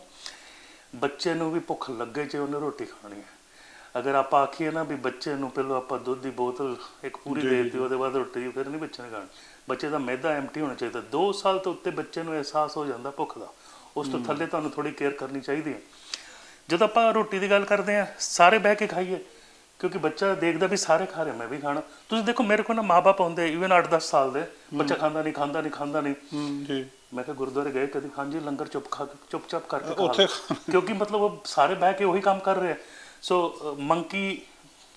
ਬੱਚੇ ਨੂੰ ਵੀ ਭੁੱਖ ਲੱਗੇ ਜੇ ਉਹਨੇ ਰੋਟੀ ਖਾਣੀ ਹੈ। ਅਗਰ ਆਪਾਂ ਆਖੀਏ ਨਾ ਵੀ ਬੱਚੇ ਨੂੰ ਪਹਿਲਾਂ ਆਪਾਂ ਦੁੱਧ ਦੀ ਬੋਤਲ ਇੱਕ ਪੂਰੀ ਦੇ ਦਿੱਤੀ ਉਹਦੇ ਬਾਅਦ ਰੋਟੀ ਫਿਰ ਨਹੀਂ ਬੱਚੇ ਨੇ ਖਾਣੀ। ਬੱਚੇ ਦਾ ਮੈਦਾ ਐਮਟੀ ਹੋਣਾ ਚਾਹੀਦਾ। 2 ਸਾਲ ਤੋਂ ਉੱਤੇ ਬੱਚੇ ਨੂੰ ਅਹਿਸਾਸ ਹੋ ਜਾਂਦਾ ਭੁੱਖ ਦਾ। ਉਸ ਤੋਂ ਥੱਲੇ ਤੁਹਾਨੂੰ ਥੋੜੀ ਕੇਅਰ ਕਰਨੀ ਚਾਹੀਦੀ ਹੈ। ਜਦੋਂ ਆਪਾਂ ਰੋਟੀ ਦੀ ਗੱਲ ਕਰਦੇ ਆ ਸਾਰੇ ਬਹਿ ਕੇ ਖਾਈਏ। ਕਿਉਂਕਿ ਬੱਚਾ ਦੇਖਦਾ ਵੀ ਸਾਰੇ ਖਾ ਰਹੇ ਮੈਂ ਵੀ ਖਾਣਾ। ਤੁਸੀਂ ਦੇਖੋ ਮੇਰੇ ਕੋਲ ਨਾ ਮਾਪੇ ਹੁੰਦੇ ਇਵਨ 8-10 ਸਾਲ ਦੇ ਬੱਚਾ ਖਾਂਦਾ ਨਹੀਂ ਖਾਂਦਾ ਨਹੀਂ ਖਾਂਦਾ ਨਹੀਂ। ਜੀ। ਮੈਂ ਕਿਹਾ ਗੁਰਦੁਆਰੇ ਗਏ ਕਦੀ ਹਾਂਜੀ ਲੰਗਰ ਚੁੱਪ ਖਾ ਚੁੱਪਚਾਪ ਕਰਕੇ ਖਾ ਉੱਥੇ। ਕਿਉਂਕਿ ਮਤਲਬ ਉਹ ਸਾਰੇ ਬਹਿ ਕੇ ਉਹੀ ਕੰਮ ਕਰ ਰਹੇ so monkey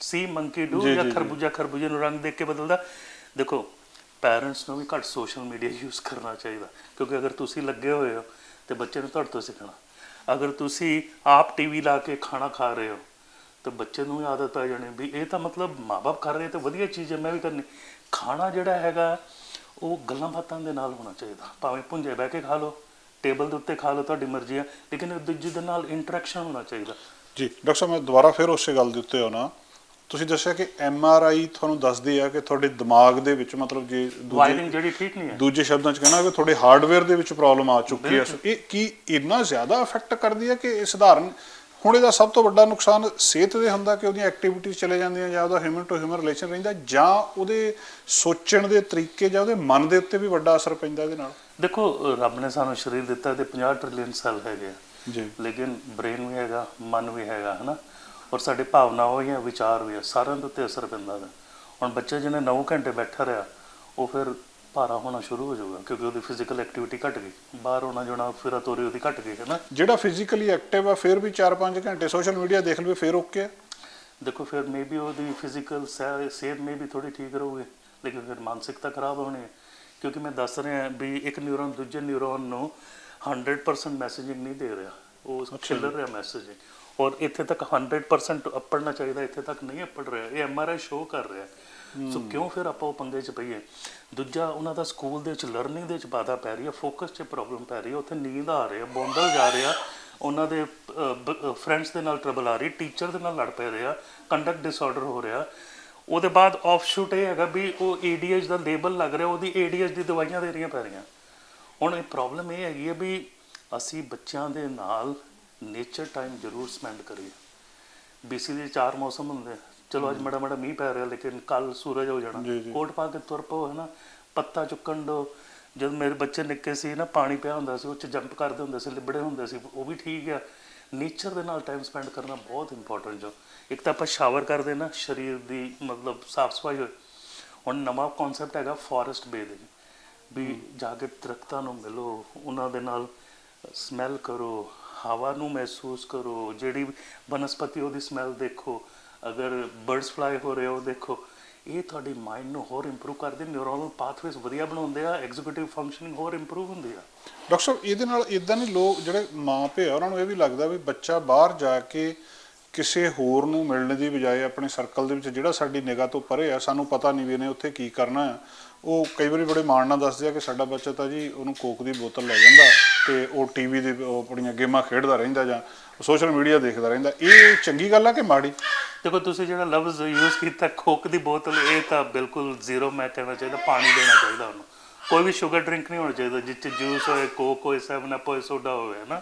see monkey do ਜੀ। ਖਰਬੂਜਾ ਖਰਬੂਜੇ ਨੂੰ ਰੰਗ ਦੇਖ ਕੇ ਬਦਲਦਾ। ਦੇਖੋ ਪੈਰੈਂਟਸ ਨੂੰ ਵੀ ਘੱਟ ਸੋਸ਼ਲ ਮੀਡੀਆ ਯੂਜ਼ ਕਰਨਾ ਚਾਹੀਦਾ। ਕਿਉਂਕਿ ਅਗਰ ਤੁਸੀਂ ਲੱਗੇ ਹੋਏ ਹੋ ਤੇ ਬੱਚੇ ਨੂੰ ਤੁਹਾਡੇ ਤੋਂ ਸਿੱਖਣਾ। ਅਗਰ ਤੁਸੀਂ ਆਪ ਟੀਵੀ ਲਾ ਕੇ ਖਾਣਾ ਖਾ ਰਹੇ ਹੋ ਤੇ ਬੱਚੇ ਨੂੰ ਵੀ ਆਦਤ ਪੈ ਜਾਣੀ ਵੀ ਇਹ ਤਾਂ ਮਤਲਬ ਮਾਪੇ ਕਰ ਰਹੇ ਤੇ ਵਧੀਆ ਚੀਜ਼ ਹੈ ਮੈਂ ਵੀ ਕਰਨੀ। ਖਾਣਾ ਜਿਹੜਾ ਹੈਗਾ ਉਹ ਗੱਲਾਂ ਬਾਤਾਂ ਦੇ ਨਾਲ ਹੋਣਾ ਚਾਹੀਦਾ। ਭਾਵੇਂ ਪੁੰਜੇ ਬਹਿ ਕੇ ਖਾ ਲਓ ਟੇਬਲ ਦੇ ਉੱਤੇ ਖਾ ਲਓ ਤੁਹਾਡੀ ਮਰਜ਼ੀ ਹੈ ਲੇਕਿਨ ਇੱਕ ਦੂਜੇ ਦੇ ਨਾਲ ਇੰਟਰੈਕਸ਼ਨ ਹੋਣਾ ਚਾਹੀਦਾ। ਜੀ ਡਾਕਟਰ ਸਾਹਿਬ ਮੈਂ ਦੁਬਾਰਾ ਫਿਰ ਉਸੇ ਗੱਲ ਦੇ ਉੱਤੇ ਆਉਣਾ। ਤੁਸੀਂ ਦੱਸਿਆ ਕਿ ਐਮ ਆਰ ਆਈ ਤੁਹਾਨੂੰ ਦੱਸਦੀ ਆ ਕਿ ਤੁਹਾਡੇ ਦਿਮਾਗ ਦੇ ਵਿੱਚ ਮਤਲਬ ਜੇ ਵਾਇਰਿੰਗ ਜਿਹੜੀ ਠੀਕ ਨਹੀਂ ਹੈ। ਦੂਜੇ ਸ਼ਬਦਾਂ ਚ ਕਹਿਣਾ ਕਿ ਤੁਹਾਡੇ ਹਾਰਡਵੇਅਰ ਦੇ ਵਿੱਚ ਪ੍ਰੋਬਲਮ ਆ ਚੁੱਕੀ ਹੈ। ਇਹ ਕੀ ਇੰਨਾ ਜ਼ਿਆਦਾ ਅਫੈਕਟ ਕਰਦੀ ਹੈ ਕਿ ਇਹ ਸਧਾਰਨ ਹੁਣ ਇਹਦਾ ਸਭ ਤੋਂ ਵੱਡਾ ਨੁਕਸਾਨ ਸਿਹਤ ਦੇ ਹੁੰਦਾ ਕਿ ਉਹਦੀਆਂ ਐਕਟੀਵਿਟੀਜ਼ ਚਲੇ ਜਾਂਦੀਆਂ ਜਾਂ ਉਹਦਾ ਹਿਊਮਨ ਟੂ ਹਿਊਮਨ ਰਿਲੇਸ਼ਨ ਰਹਿੰਦਾ ਜਾਂ ਉਹਦੇ ਸੋਚਣ ਦੇ ਤਰੀਕੇ ਜਾਂ ਉਹਦੇ ਮਨ ਦੇ ਉੱਤੇ ਵੀ ਵੱਡਾ ਅਸਰ ਪੈਂਦਾ ਇਹਦੇ ਨਾਲ। ਦੇਖੋ ਰੱਬ ਨੇ ਸਾਨੂੰ ਸਰੀਰ ਦਿੱਤਾ ਤੇ 50 ਟ੍ਰਿਲੀਅਨ ਸੈੱਲ ਹੈਗੇ ਆ। ਜੀ। ਲੇਕਿਨ ਬ੍ਰੇਨ ਵੀ ਹੈਗਾ ਮਨ ਵੀ ਹੈਗਾ ਹਨਾ? ਔਰ ਸਾਡੇ ਭਾਵਨਾਵਾਂ ਵੀ ਆ ਵਿਚਾਰ ਵੀ ਆ ਸਾਰਿਆਂ ਦੇ ਉੱਤੇ ਅਸਰ ਪੈਂਦਾ ਹੈ ਹੁਣ ਬੱਚੇ ਜਿਹਨੇ 9 ਘੰਟੇ ਬੈਠਾ ਰਿਹਾ ਉਹ ਫਿਰ ਭਾਰਾ ਹੋਣਾ ਸ਼ੁਰੂ ਹੋ ਜਾਊਗਾ ਕਿਉਂਕਿ ਉਹਦੀ ਫਿਜ਼ੀਕਲ ਐਕਟੀਵਿਟੀ ਘਟ ਗਈ। ਬਾਹਰ ਹੋਣਾ ਜਾਣਾ ਫਿਰਾ ਤੋਰੀ ਉਹਦੀ ਘਟ ਗਈ ਹੈ ਨਾ? ਜਿਹੜਾ ਫਿਜ਼ੀਕਲੀ ਐਕਟਿਵ ਆ ਫਿਰ ਵੀ 4-5 ਘੰਟੇ ਸੋਸ਼ਲ ਮੀਡੀਆ ਦੇਖ ਲਵੇ ਫਿਰ ਓਕੇ ਆ। ਦੇਖੋ ਫਿਰ ਮੇਬੀ ਉਹਦੀ ਫਿਜ਼ੀਕਲ ਸਿਹਤ ਵੀ ਥੋੜੀ ਠੀਕ ਰਹੂਗੀ ਲੇਕਿਨ ਫਿਰ ਮਾਨਸਿਕਤਾ ਖਰਾਬ ਹੋਣੀ ਹੈ। ਕਿਉਂਕਿ ਮੈਂ ਦੱਸ ਰਿਹਾ ਵੀ ਇੱਕ ਨਿਊਰੋਨ ਦੂਜੇ ਨਿਊਰੋਨ ਨੂੰ 100% ਮੈਸੇਜਿੰਗ ਨਹੀਂ ਦੇ ਰਿਹਾ। ਉਹ ਖਿਲਰ ਰਿਹਾ ਮੈਸੇਜਿੰਗ ਔਰ ਇੱਥੇ ਤੱਕ 100% ਅੱਪੜਨਾ ਚਾਹੀਦਾ ਇੱਥੇ ਤੱਕ ਨਹੀਂ ਅੱਪੜ ਰਿਹਾ। ਇਹ ਐਮਆਰਆਈ ਸ਼ੋ ਕਰ ਰਿਹਾ। ਸੋ ਕਿਉਂ ਫਿਰ ਆਪਾਂ ਉਹ ਪੰਗੇ 'ਚ ਪਈਏ? ਦੂਜਾ, ਉਹਨਾਂ ਦਾ ਸਕੂਲ ਦੇ ਵਿੱਚ ਲਰਨਿੰਗ ਦੇ ਵਿੱਚ ਬਾਧਾ ਪੈ ਰਹੀ ਹੈ ਫੋਕਸ 'ਚ ਪ੍ਰੋਬਲਮ ਪੈ ਰਹੀ ਹੈ, ਉੱਥੇ ਨੀਂਦ ਆ ਰਹੀ ਹੈ, ਬੌਂਦਲ ਜਾ ਰਿਹਾ, ਉਹਨਾਂ ਦੇ ਫਰੈਂਡਸ ਦੇ ਨਾਲ ਟਰਬਲ ਆ ਰਹੀ ਟੀਚਰ ਦੇ ਨਾਲ ਲੜ ਪੈ ਰਿਹਾ ਕੰਡਕਟ ਡਿਸਆਰਡਰ ਹੋ ਰਿਹਾ। ਉਹਦੇ ਬਾਅਦ ਆਫਸ਼ੂਟ ਇਹ ਹੈਗਾ ਵੀ ਉਹ ADH ਦਾ ਲੇਬਲ ਲੱਗ ਰਿਹਾ, ਉਹਦੀ ADH ਦੀ ਦਵਾਈਆਂ ਦੇ ਰਹੀਆਂ ਪੈ ਰਹੀਆਂ। ਹੁਣ ਇਹ ਪ੍ਰੋਬਲਮ ਇਹ ਹੈਗੀ ਹੈ ਵੀ ਅਸੀਂ ਬੱਚਿਆਂ ਦੇ ਨਾਲ ਨੇਚਰ ਟਾਈਮ ਜ਼ਰੂਰ ਸਪੈਂਡ ਕਰੀਏ। BC ਦੇ ਚਾਰ ਮੌਸਮ ਹੁੰਦੇ ਚਲੋ ਅੱਜ ਮੜਾ ਮੜਾ ਮੀਂਹ ਪੈ ਰਿਹਾ ਲੇਕਿਨ ਕੱਲ ਸੂਰਜ ਹੋ ਜਾਣਾ। ਕੋਟ ਪਾ ਕੇ ਤੁਰ ਪਓ ਹੈ ਨਾ ਪੱਤਾ ਚੁੱਕਣ ਦੋ। ਜਦ ਮੇਰੇ ਬੱਚੇ ਨਿੱਕੇ ਸੀ ਨਾ ਪਾਣੀ ਪਿਆ ਹੁੰਦਾ ਸੀ ਉਹ ਚ ਜੰਪ ਕਰਦੇ ਹੁੰਦੇ ਸੀ ਲਿਬੜੇ ਹੁੰਦੇ ਸੀ ਉਹ ਵੀ ਠੀਕ ਆ। ਨੇਚਰ ਦੇ ਨਾਲ ਟਾਈਮ ਸਪੈਂਡ ਕਰਨਾ ਬਹੁਤ ਇੰਪੋਰਟੈਂਟ ਜੋ। ਇੱਕ ਤਾਂ ਆਪਾਂ ਸ਼ਾਵਰ ਕਰਦੇ ਨਾ ਸਰੀਰ ਦੀ ਮਤਲਬ ਸਾਫ਼ ਸਫ਼ਾਈ ਹੋਏ। ਹੁਣ ਨਵਾਂ ਕਨਸੈਪਟ ਹੈਗਾ ਫੋਰੈਸਟ ਬੇਥਿੰਗ ਵੀ ਜਾ ਕੇ ਦਰਖਤਾਂ ਨੂੰ ਮਿਲੋ ਉਹਨਾਂ ਦੇ ਨਾਲ ਸਮੈਲ ਕਰੋ ਹਵਾ ਨੂੰ ਮਹਿਸੂਸ ਕਰੋ ਜਿਹੜੀ ਬਨਸਪਤੀ ਉਹਦੀ ਸਮੈਲ ਦੇਖੋ। ਅਗਰ ਬਰਡਸ ਫਲਾਈ ਹੋ ਰਹੇ ਹੋ, ਦੇਖੋ, ਇਹ ਤੁਹਾਡੀ ਮਾਈਂਡ ਨੂੰ ਹੋਰ ਇੰਪਰੂਵ ਕਰਦੇ ਨਿਊਰੋਨਲ ਪਾਥਵੇਜ਼ ਵਧੀਆ ਬਣਾਉਂਦੇ ਆ ਐਗਜ਼ੀਕਿਊਟਿਵ ਫੰਕਸ਼ਨਿੰਗ ਹੋਰ ਇੰਪਰੂਵ ਹੁੰਦੀ ਆ। ਡਾਕਟਰ ਸਾਹਿਬ, ਇਹਦੇ ਨਾਲ ਇਦਾਂ ਨਹੀਂ ਲੋਕ ਜਿਹੜੇ ਮਾਂ ਪਿਓ ਆ, ਉਹਨਾਂ ਨੂੰ ਇਹ ਵੀ ਲੱਗਦਾ ਵੀ ਬੱਚਾ ਬਾਹਰ ਜਾ ਕੇ ਕਿਸੇ ਹੋਰ ਨੂੰ ਮਿਲਣ ਦੀ ਬਜਾਏ ਆਪਣੇ ਸਰਕਲ ਦੇ ਵਿੱਚ ਜਿਹੜਾ ਸਾਡੀ ਨਿਗਾਹ ਤੋਂ ਪਰੇ ਆ, ਸਾਨੂੰ ਪਤਾ ਨਹੀਂ ਵੀ ਇਹਨੇ ਉੱਥੇ ਕੀ ਕਰਨਾ ਆ। ਉਹ ਕਈ ਵਾਰੀ ਬੜੇ ਮਾਣ ਨਾਲ ਦੱਸਦੇ ਆ ਕਿ ਸਾਡਾ ਬੱਚਾ ਤਾਂ ਜੀ ਉਹਨੂੰ ਕੋਕ ਦੀ ਬੋਤਲ ਲੈ ਜਾਂਦਾ। ਤੇ ਉਹ ਟੀਵੀ ਦੇ ਉਹ ਆਪਣੀਆਂ ਗੇਮਾਂ ਖੇਡਦਾ ਰਹਿੰਦਾ ਜਾਂ ਸੋਸ਼ਲ ਮੀਡੀਆ ਦੇਖਦਾ ਰਹਿੰਦਾ ਇਹ ਚੰਗੀ ਗੱਲ ਆ ਕਿ ਮਾੜੀ? ਦੇਖੋ ਤੁਸੀਂ ਜਿਹੜਾ ਲਫ਼ਜ਼ ਯੂਜ਼ ਕੀਤਾ ਖੋਕ ਦੀ ਬੋਤਲ ਇਹ ਤਾਂ ਬਿਲਕੁਲ ਜ਼ੀਰੋ ਮੈਂ ਕਹਿਣਾ ਚਾਹੀਦਾ ਪਾਣੀ ਦੇਣਾ ਚਾਹੀਦਾ ਉਹਨੂੰ। ਕੋਈ ਵੀ ਸ਼ੂਗਰ ਡਰਿੰਕ ਨਹੀਂ ਹੋਣਾ ਚਾਹੀਦਾ ਜਿਸ ਚ ਜੂਸ ਹੋਏ ਕੋਕ ਹੋਏ 7-ਅਪ ਹੋਏ ਸੋਡਾ ਹੋਵੇ ਹੈ ਨਾ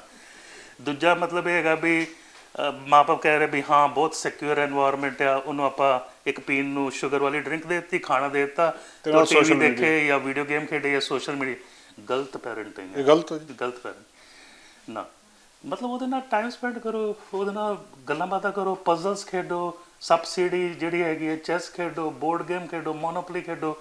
ਦੂਜਾ ਮਤਲਬ ਇਹ ਹੈਗਾ ਵੀ ਮਾਪੇ ਕਹਿ ਰਹੇ ਵੀ ਹਾਂ ਬਹੁਤ ਸਿਕਿਉਰ এনवायरमेंट ਆ ਉਹਨੂੰ ਆਪਾਂ ਇੱਕ ਪੀਣ ਨੂੰ ਸ਼ੂਗਰ ਵਾਲੀ ਡਰਿੰਕ ਦੇ ਦਿੱਤੀ ਖਾਣਾ ਦੇ ਦਿੱਤਾ ਤੇ ਟੀਵੀ ਦੇਖੇ ਜਾਂ ਵੀਡੀਓ ਗੇਮ ਖੇਡੇ ਜਾਂ ਸੋਸ਼ਲ ਮੀਡੀਆ ਗਲਤ ਪੈਰੈਂਟਿੰਗ ਇਹ ਗਲਤ ਹੈ ਜੀ। ਗਲਤ ਪੈਰੈਂਟ ਨਾ। ਮਤਲਬ ਉਹਦੇ ਨਾਲ ਟਾਈਮ ਸਪੈਂਡ ਕਰੋ ਉਹਦੇ ਨਾਲ ਗੱਲਾਂ ਬਾਤਾਂ ਕਰੋ ਪਜ਼ਲਸ ਖੇਡੋ ਸਬਸਿਡੀ ਜਿਹੜੀ ਹੈਗੀ ਹੈ ਚੈਸ ਖੇਡੋ ਬੋਰਡ ਗੇਮ ਖੇਡੋ ਮੋਨੋਪੋਲੀ ਖੇਡੋ।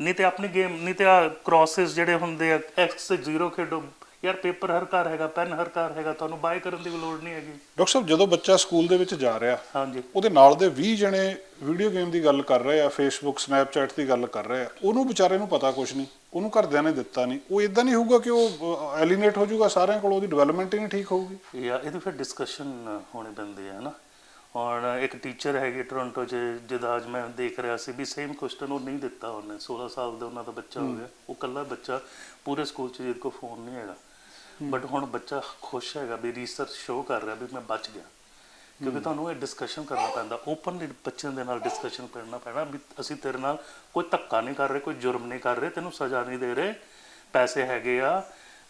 ਨਹੀਂ ਤੇ ਆਪਣੀ ਗੇਮ ਨਹੀਂ ਤੇ ਆ ਕ੍ਰੋਸਸ ਜਿਹੜੇ ਹੁੰਦੇ ਆ x ਤੇ 0 ਖੇਡੋ। ਯਾਰ ਪੇਪਰ ਹਰ ਘਰ ਹੈਗਾ ਪੈਨ ਹਰ ਘਰ ਹੈਗਾ ਤੁਹਾਨੂੰ ਬਾਏ ਕਰਨ ਦੀ ਵੀ ਲੋੜ ਨਹੀਂ ਹੈਗੀ। ਡਾਕਟਰ ਸਾਹਿਬ ਜਦੋਂ ਬੱਚਾ ਸਕੂਲ ਦੇ ਵਿੱਚ ਜਾ ਰਿਹਾ ਹਾਂਜੀ। ਉਹਦੇ ਨਾਲ ਦੇ 20 ਜਣੇ ਵੀਡੀਓ ਗੇਮ ਦੀ ਗੱਲ ਕਰ ਰਹੇ ਆ ਫੇਸਬੁੱਕ ਸਨੈਪਚੈਟ ਦੀ ਗੱਲ ਕਰ ਰਹੇ ਆ ਉਹਨੂੰ ਵਿਚਾਰੇ ਨੂੰ ਪਤਾ ਕੁਝ ਨਹੀਂ ਉਹਨੂੰ ਘਰਦਿਆਂ ਨੇ ਦਿੱਤਾ ਨਹੀਂ। ਉਹ ਇਦਾਂ ਨਹੀਂ ਹੋਊਗਾ ਕਿ ਉਹ ਐਲੀਨੇਟ ਹੋ ਜਾਊਗਾ ਸਾਰਿਆਂ ਕੋਲ ਉਹਦੀ ਡਿਵੈਲਪਮੈਂਟ ਹੀ ਨਹੀਂ ਠੀਕ ਹੋਊਗੀ? ਯਾ ਇਹਦੀ ਫਿਰ ਡਿਸਕਸ਼ਨ ਹੋਣੀ ਪੈਂਦੀ ਹੈ ਨਾ ਔਰ ਇੱਕ ਟੀਚਰ ਹੈਗੇ ਟੋਰਾਂਟੋ 'ਚ ਜਿਹਦਾ ਅੱਜ ਮੈਂ ਦੇਖ ਰਿਹਾ ਸੀ ਵੀ ਸੇਮ ਕੁਐਸਚਨ ਉਹ ਨਹੀਂ ਦਿੱਤਾ ਉਹਨੇ। 16 ਸਾਲ ਦਾ ਉਹਨਾਂ ਦਾ ਬੱਚਾ ਹੋ ਗਿਆ। ਉਹ ਕੱਲਾ ਬੱਚਾ ਪੂਰੇ ਸਕੂਲ 'ਚ ਜਿਹਦੇ ਕੋਲ ਫੋਨ ਨਹੀਂ ਹੈਗਾ। ਬਟ ਹੁਣ ਬੱਚਾ ਖੁਸ਼ ਹੈਗਾ ਵੀ ਰਿਸਰਚ ਸ਼ੋ ਕਰ ਰਿਹਾ ਵੀ ਮੈਂ ਬਚ ਗਿਆ। ਕਿਉਂਕਿ ਤੁਹਾਨੂੰ ਇਹ ਡਿਸਕਸ਼ਨ ਕਰਨਾ ਪੈਂਦਾ। ਓਪਨਲੀ ਬੱਚਿਆਂ ਦੇ ਨਾਲ ਡਿਸਕਸ਼ਨ ਕਰਨਾ ਪੈਣਾ ਵੀ ਅਸੀਂ ਤੇਰੇ ਨਾਲ ਕੋਈ ਧੱਕਾ ਨਹੀਂ ਕਰ ਰਹੇ ਕੋਈ ਜੁਰਮ ਨਹੀਂ ਕਰ ਰਹੇ ਤੈਨੂੰ ਸਜ਼ਾ ਨਹੀਂ ਦੇ ਰਹੇ। ਪੈਸੇ ਹੈਗੇ ਆ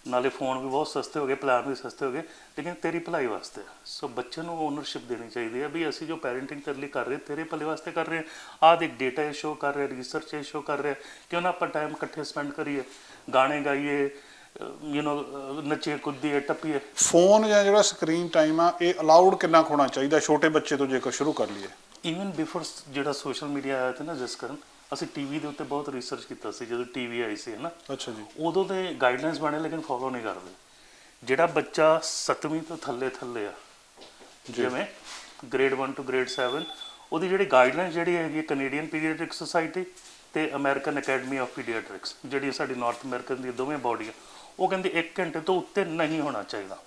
ਨਾਲੇ ਫੋਨ ਵੀ ਬਹੁਤ ਸਸਤੇ ਹੋ ਗਏ ਪਲਾਨ ਵੀ ਸਸਤੇ ਹੋ ਗਏ ਲੇਕਿਨ ਤੇਰੀ ਭਲਾਈ ਵਾਸਤੇ। ਸੋ ਬੱਚੇ ਨੂੰ ਓਨਰਸ਼ਿਪ ਦੇਣੀ ਚਾਹੀਦੀ ਹੈ ਵੀ ਅਸੀਂ ਜੋ ਪੈਰੈਂਟਿੰਗ ਤੇਰੇ ਲਈ ਕਰ ਰਹੇ ਤੇਰੇ ਭਲੇ ਵਾਸਤੇ ਕਰ ਰਹੇ ਆਹ ਦੇਖ ਡੇਟਾ ਸ਼ੋ ਕਰ ਰਿਹਾ ਰਿਸਰਚ ਸ਼ੋ ਕਰ ਰਿਹਾ। ਕਿਉਂ ਨਾ ਆਪਾਂ ਟਾਈਮ ਇਕੱਠੇ ਸਪੈਂਡ ਕਰੀਏ ਗਾਣੇ ਗਾਈਏ ਯੂ نو ਨੱਚੀਏ ਕੁੱਦੀਏ ਟੱਪੀਏ। ਫੋਨ ਜਾਂ ਜਿਹੜਾ ਸਕਰੀਨ ਟਾਈਮ ਆ ਇਹ ਅਲਾਉਡ ਕਿੰਨਾ ਹੋਣਾ ਚਾਹੀਦਾ? ਛੋਟੇ ਬੱਚੇ ਤੋਂ ਜੇਕਰ ਸ਼ੁਰੂ ਕਰ ਲਈਏ। ਇਵਨ ਬਿਫੋਰ ਜਿਹੜਾ ਸੋਸ਼ਲ ਮੀਡੀਆ ਆਇਆ ਤੇ ਨਾ ਜਿਸ ਕਰਨ ਅਸੀਂ ਟੀਵੀ ਦੇ ਉੱਤੇ ਬਹੁਤ ਰਿਸਰਚ ਕੀਤਾ ਸੀ ਜਦੋਂ ਟੀਵੀ ਆਈ ਸੀ ਹੈ ਨਾ ਅੱਛਾ ਜੀ। ਉਦੋਂ ਦੇ ਗਾਈਡਲਾਈਨਸ ਬਣੇ ਲੇਕਿਨ ਫੋਲੋ ਨਹੀਂ ਕਰਦੇ। ਜਿਹੜਾ ਬੱਚਾ 7ਵੀਂ ਤੋਂ ਥੱਲੇ ਥੱਲੇ ਆ ਜਿਵੇਂ ਗ੍ਰੇਡ 1 ਤੋਂ ਗ੍ਰੇਡ 7 ਉਹਦੀ ਜਿਹੜੀ ਗਾਈਡਲਾਈਨ ਜਿਹੜੀ ਹੈਗੀ ਕੈਨੇਡੀਅਨ ਪੀਡੀਆਟ੍ਰਿਕ ਸੁਸਾਇਟੀ ਤੇ ਅਮਰੀਕਨ ਅਕੈਡਮੀ ਆਫ ਪੀਡੀਆਟ੍ਰਿਕਸ ਜਿਹੜੀ ਸਾਡੀ ਨਾਰਥ ਅਮਰੀਕਨ ਦੀ ਦੋਵੇਂ ਬਾਡੀਆਂ ਉਹ ਕਹਿੰਦੀ 1 ਘੰਟੇ ਤੋਂ ਉੱਤੇ ਨਹੀਂ ਹੋਣਾ ਚਾਹੀਦਾ।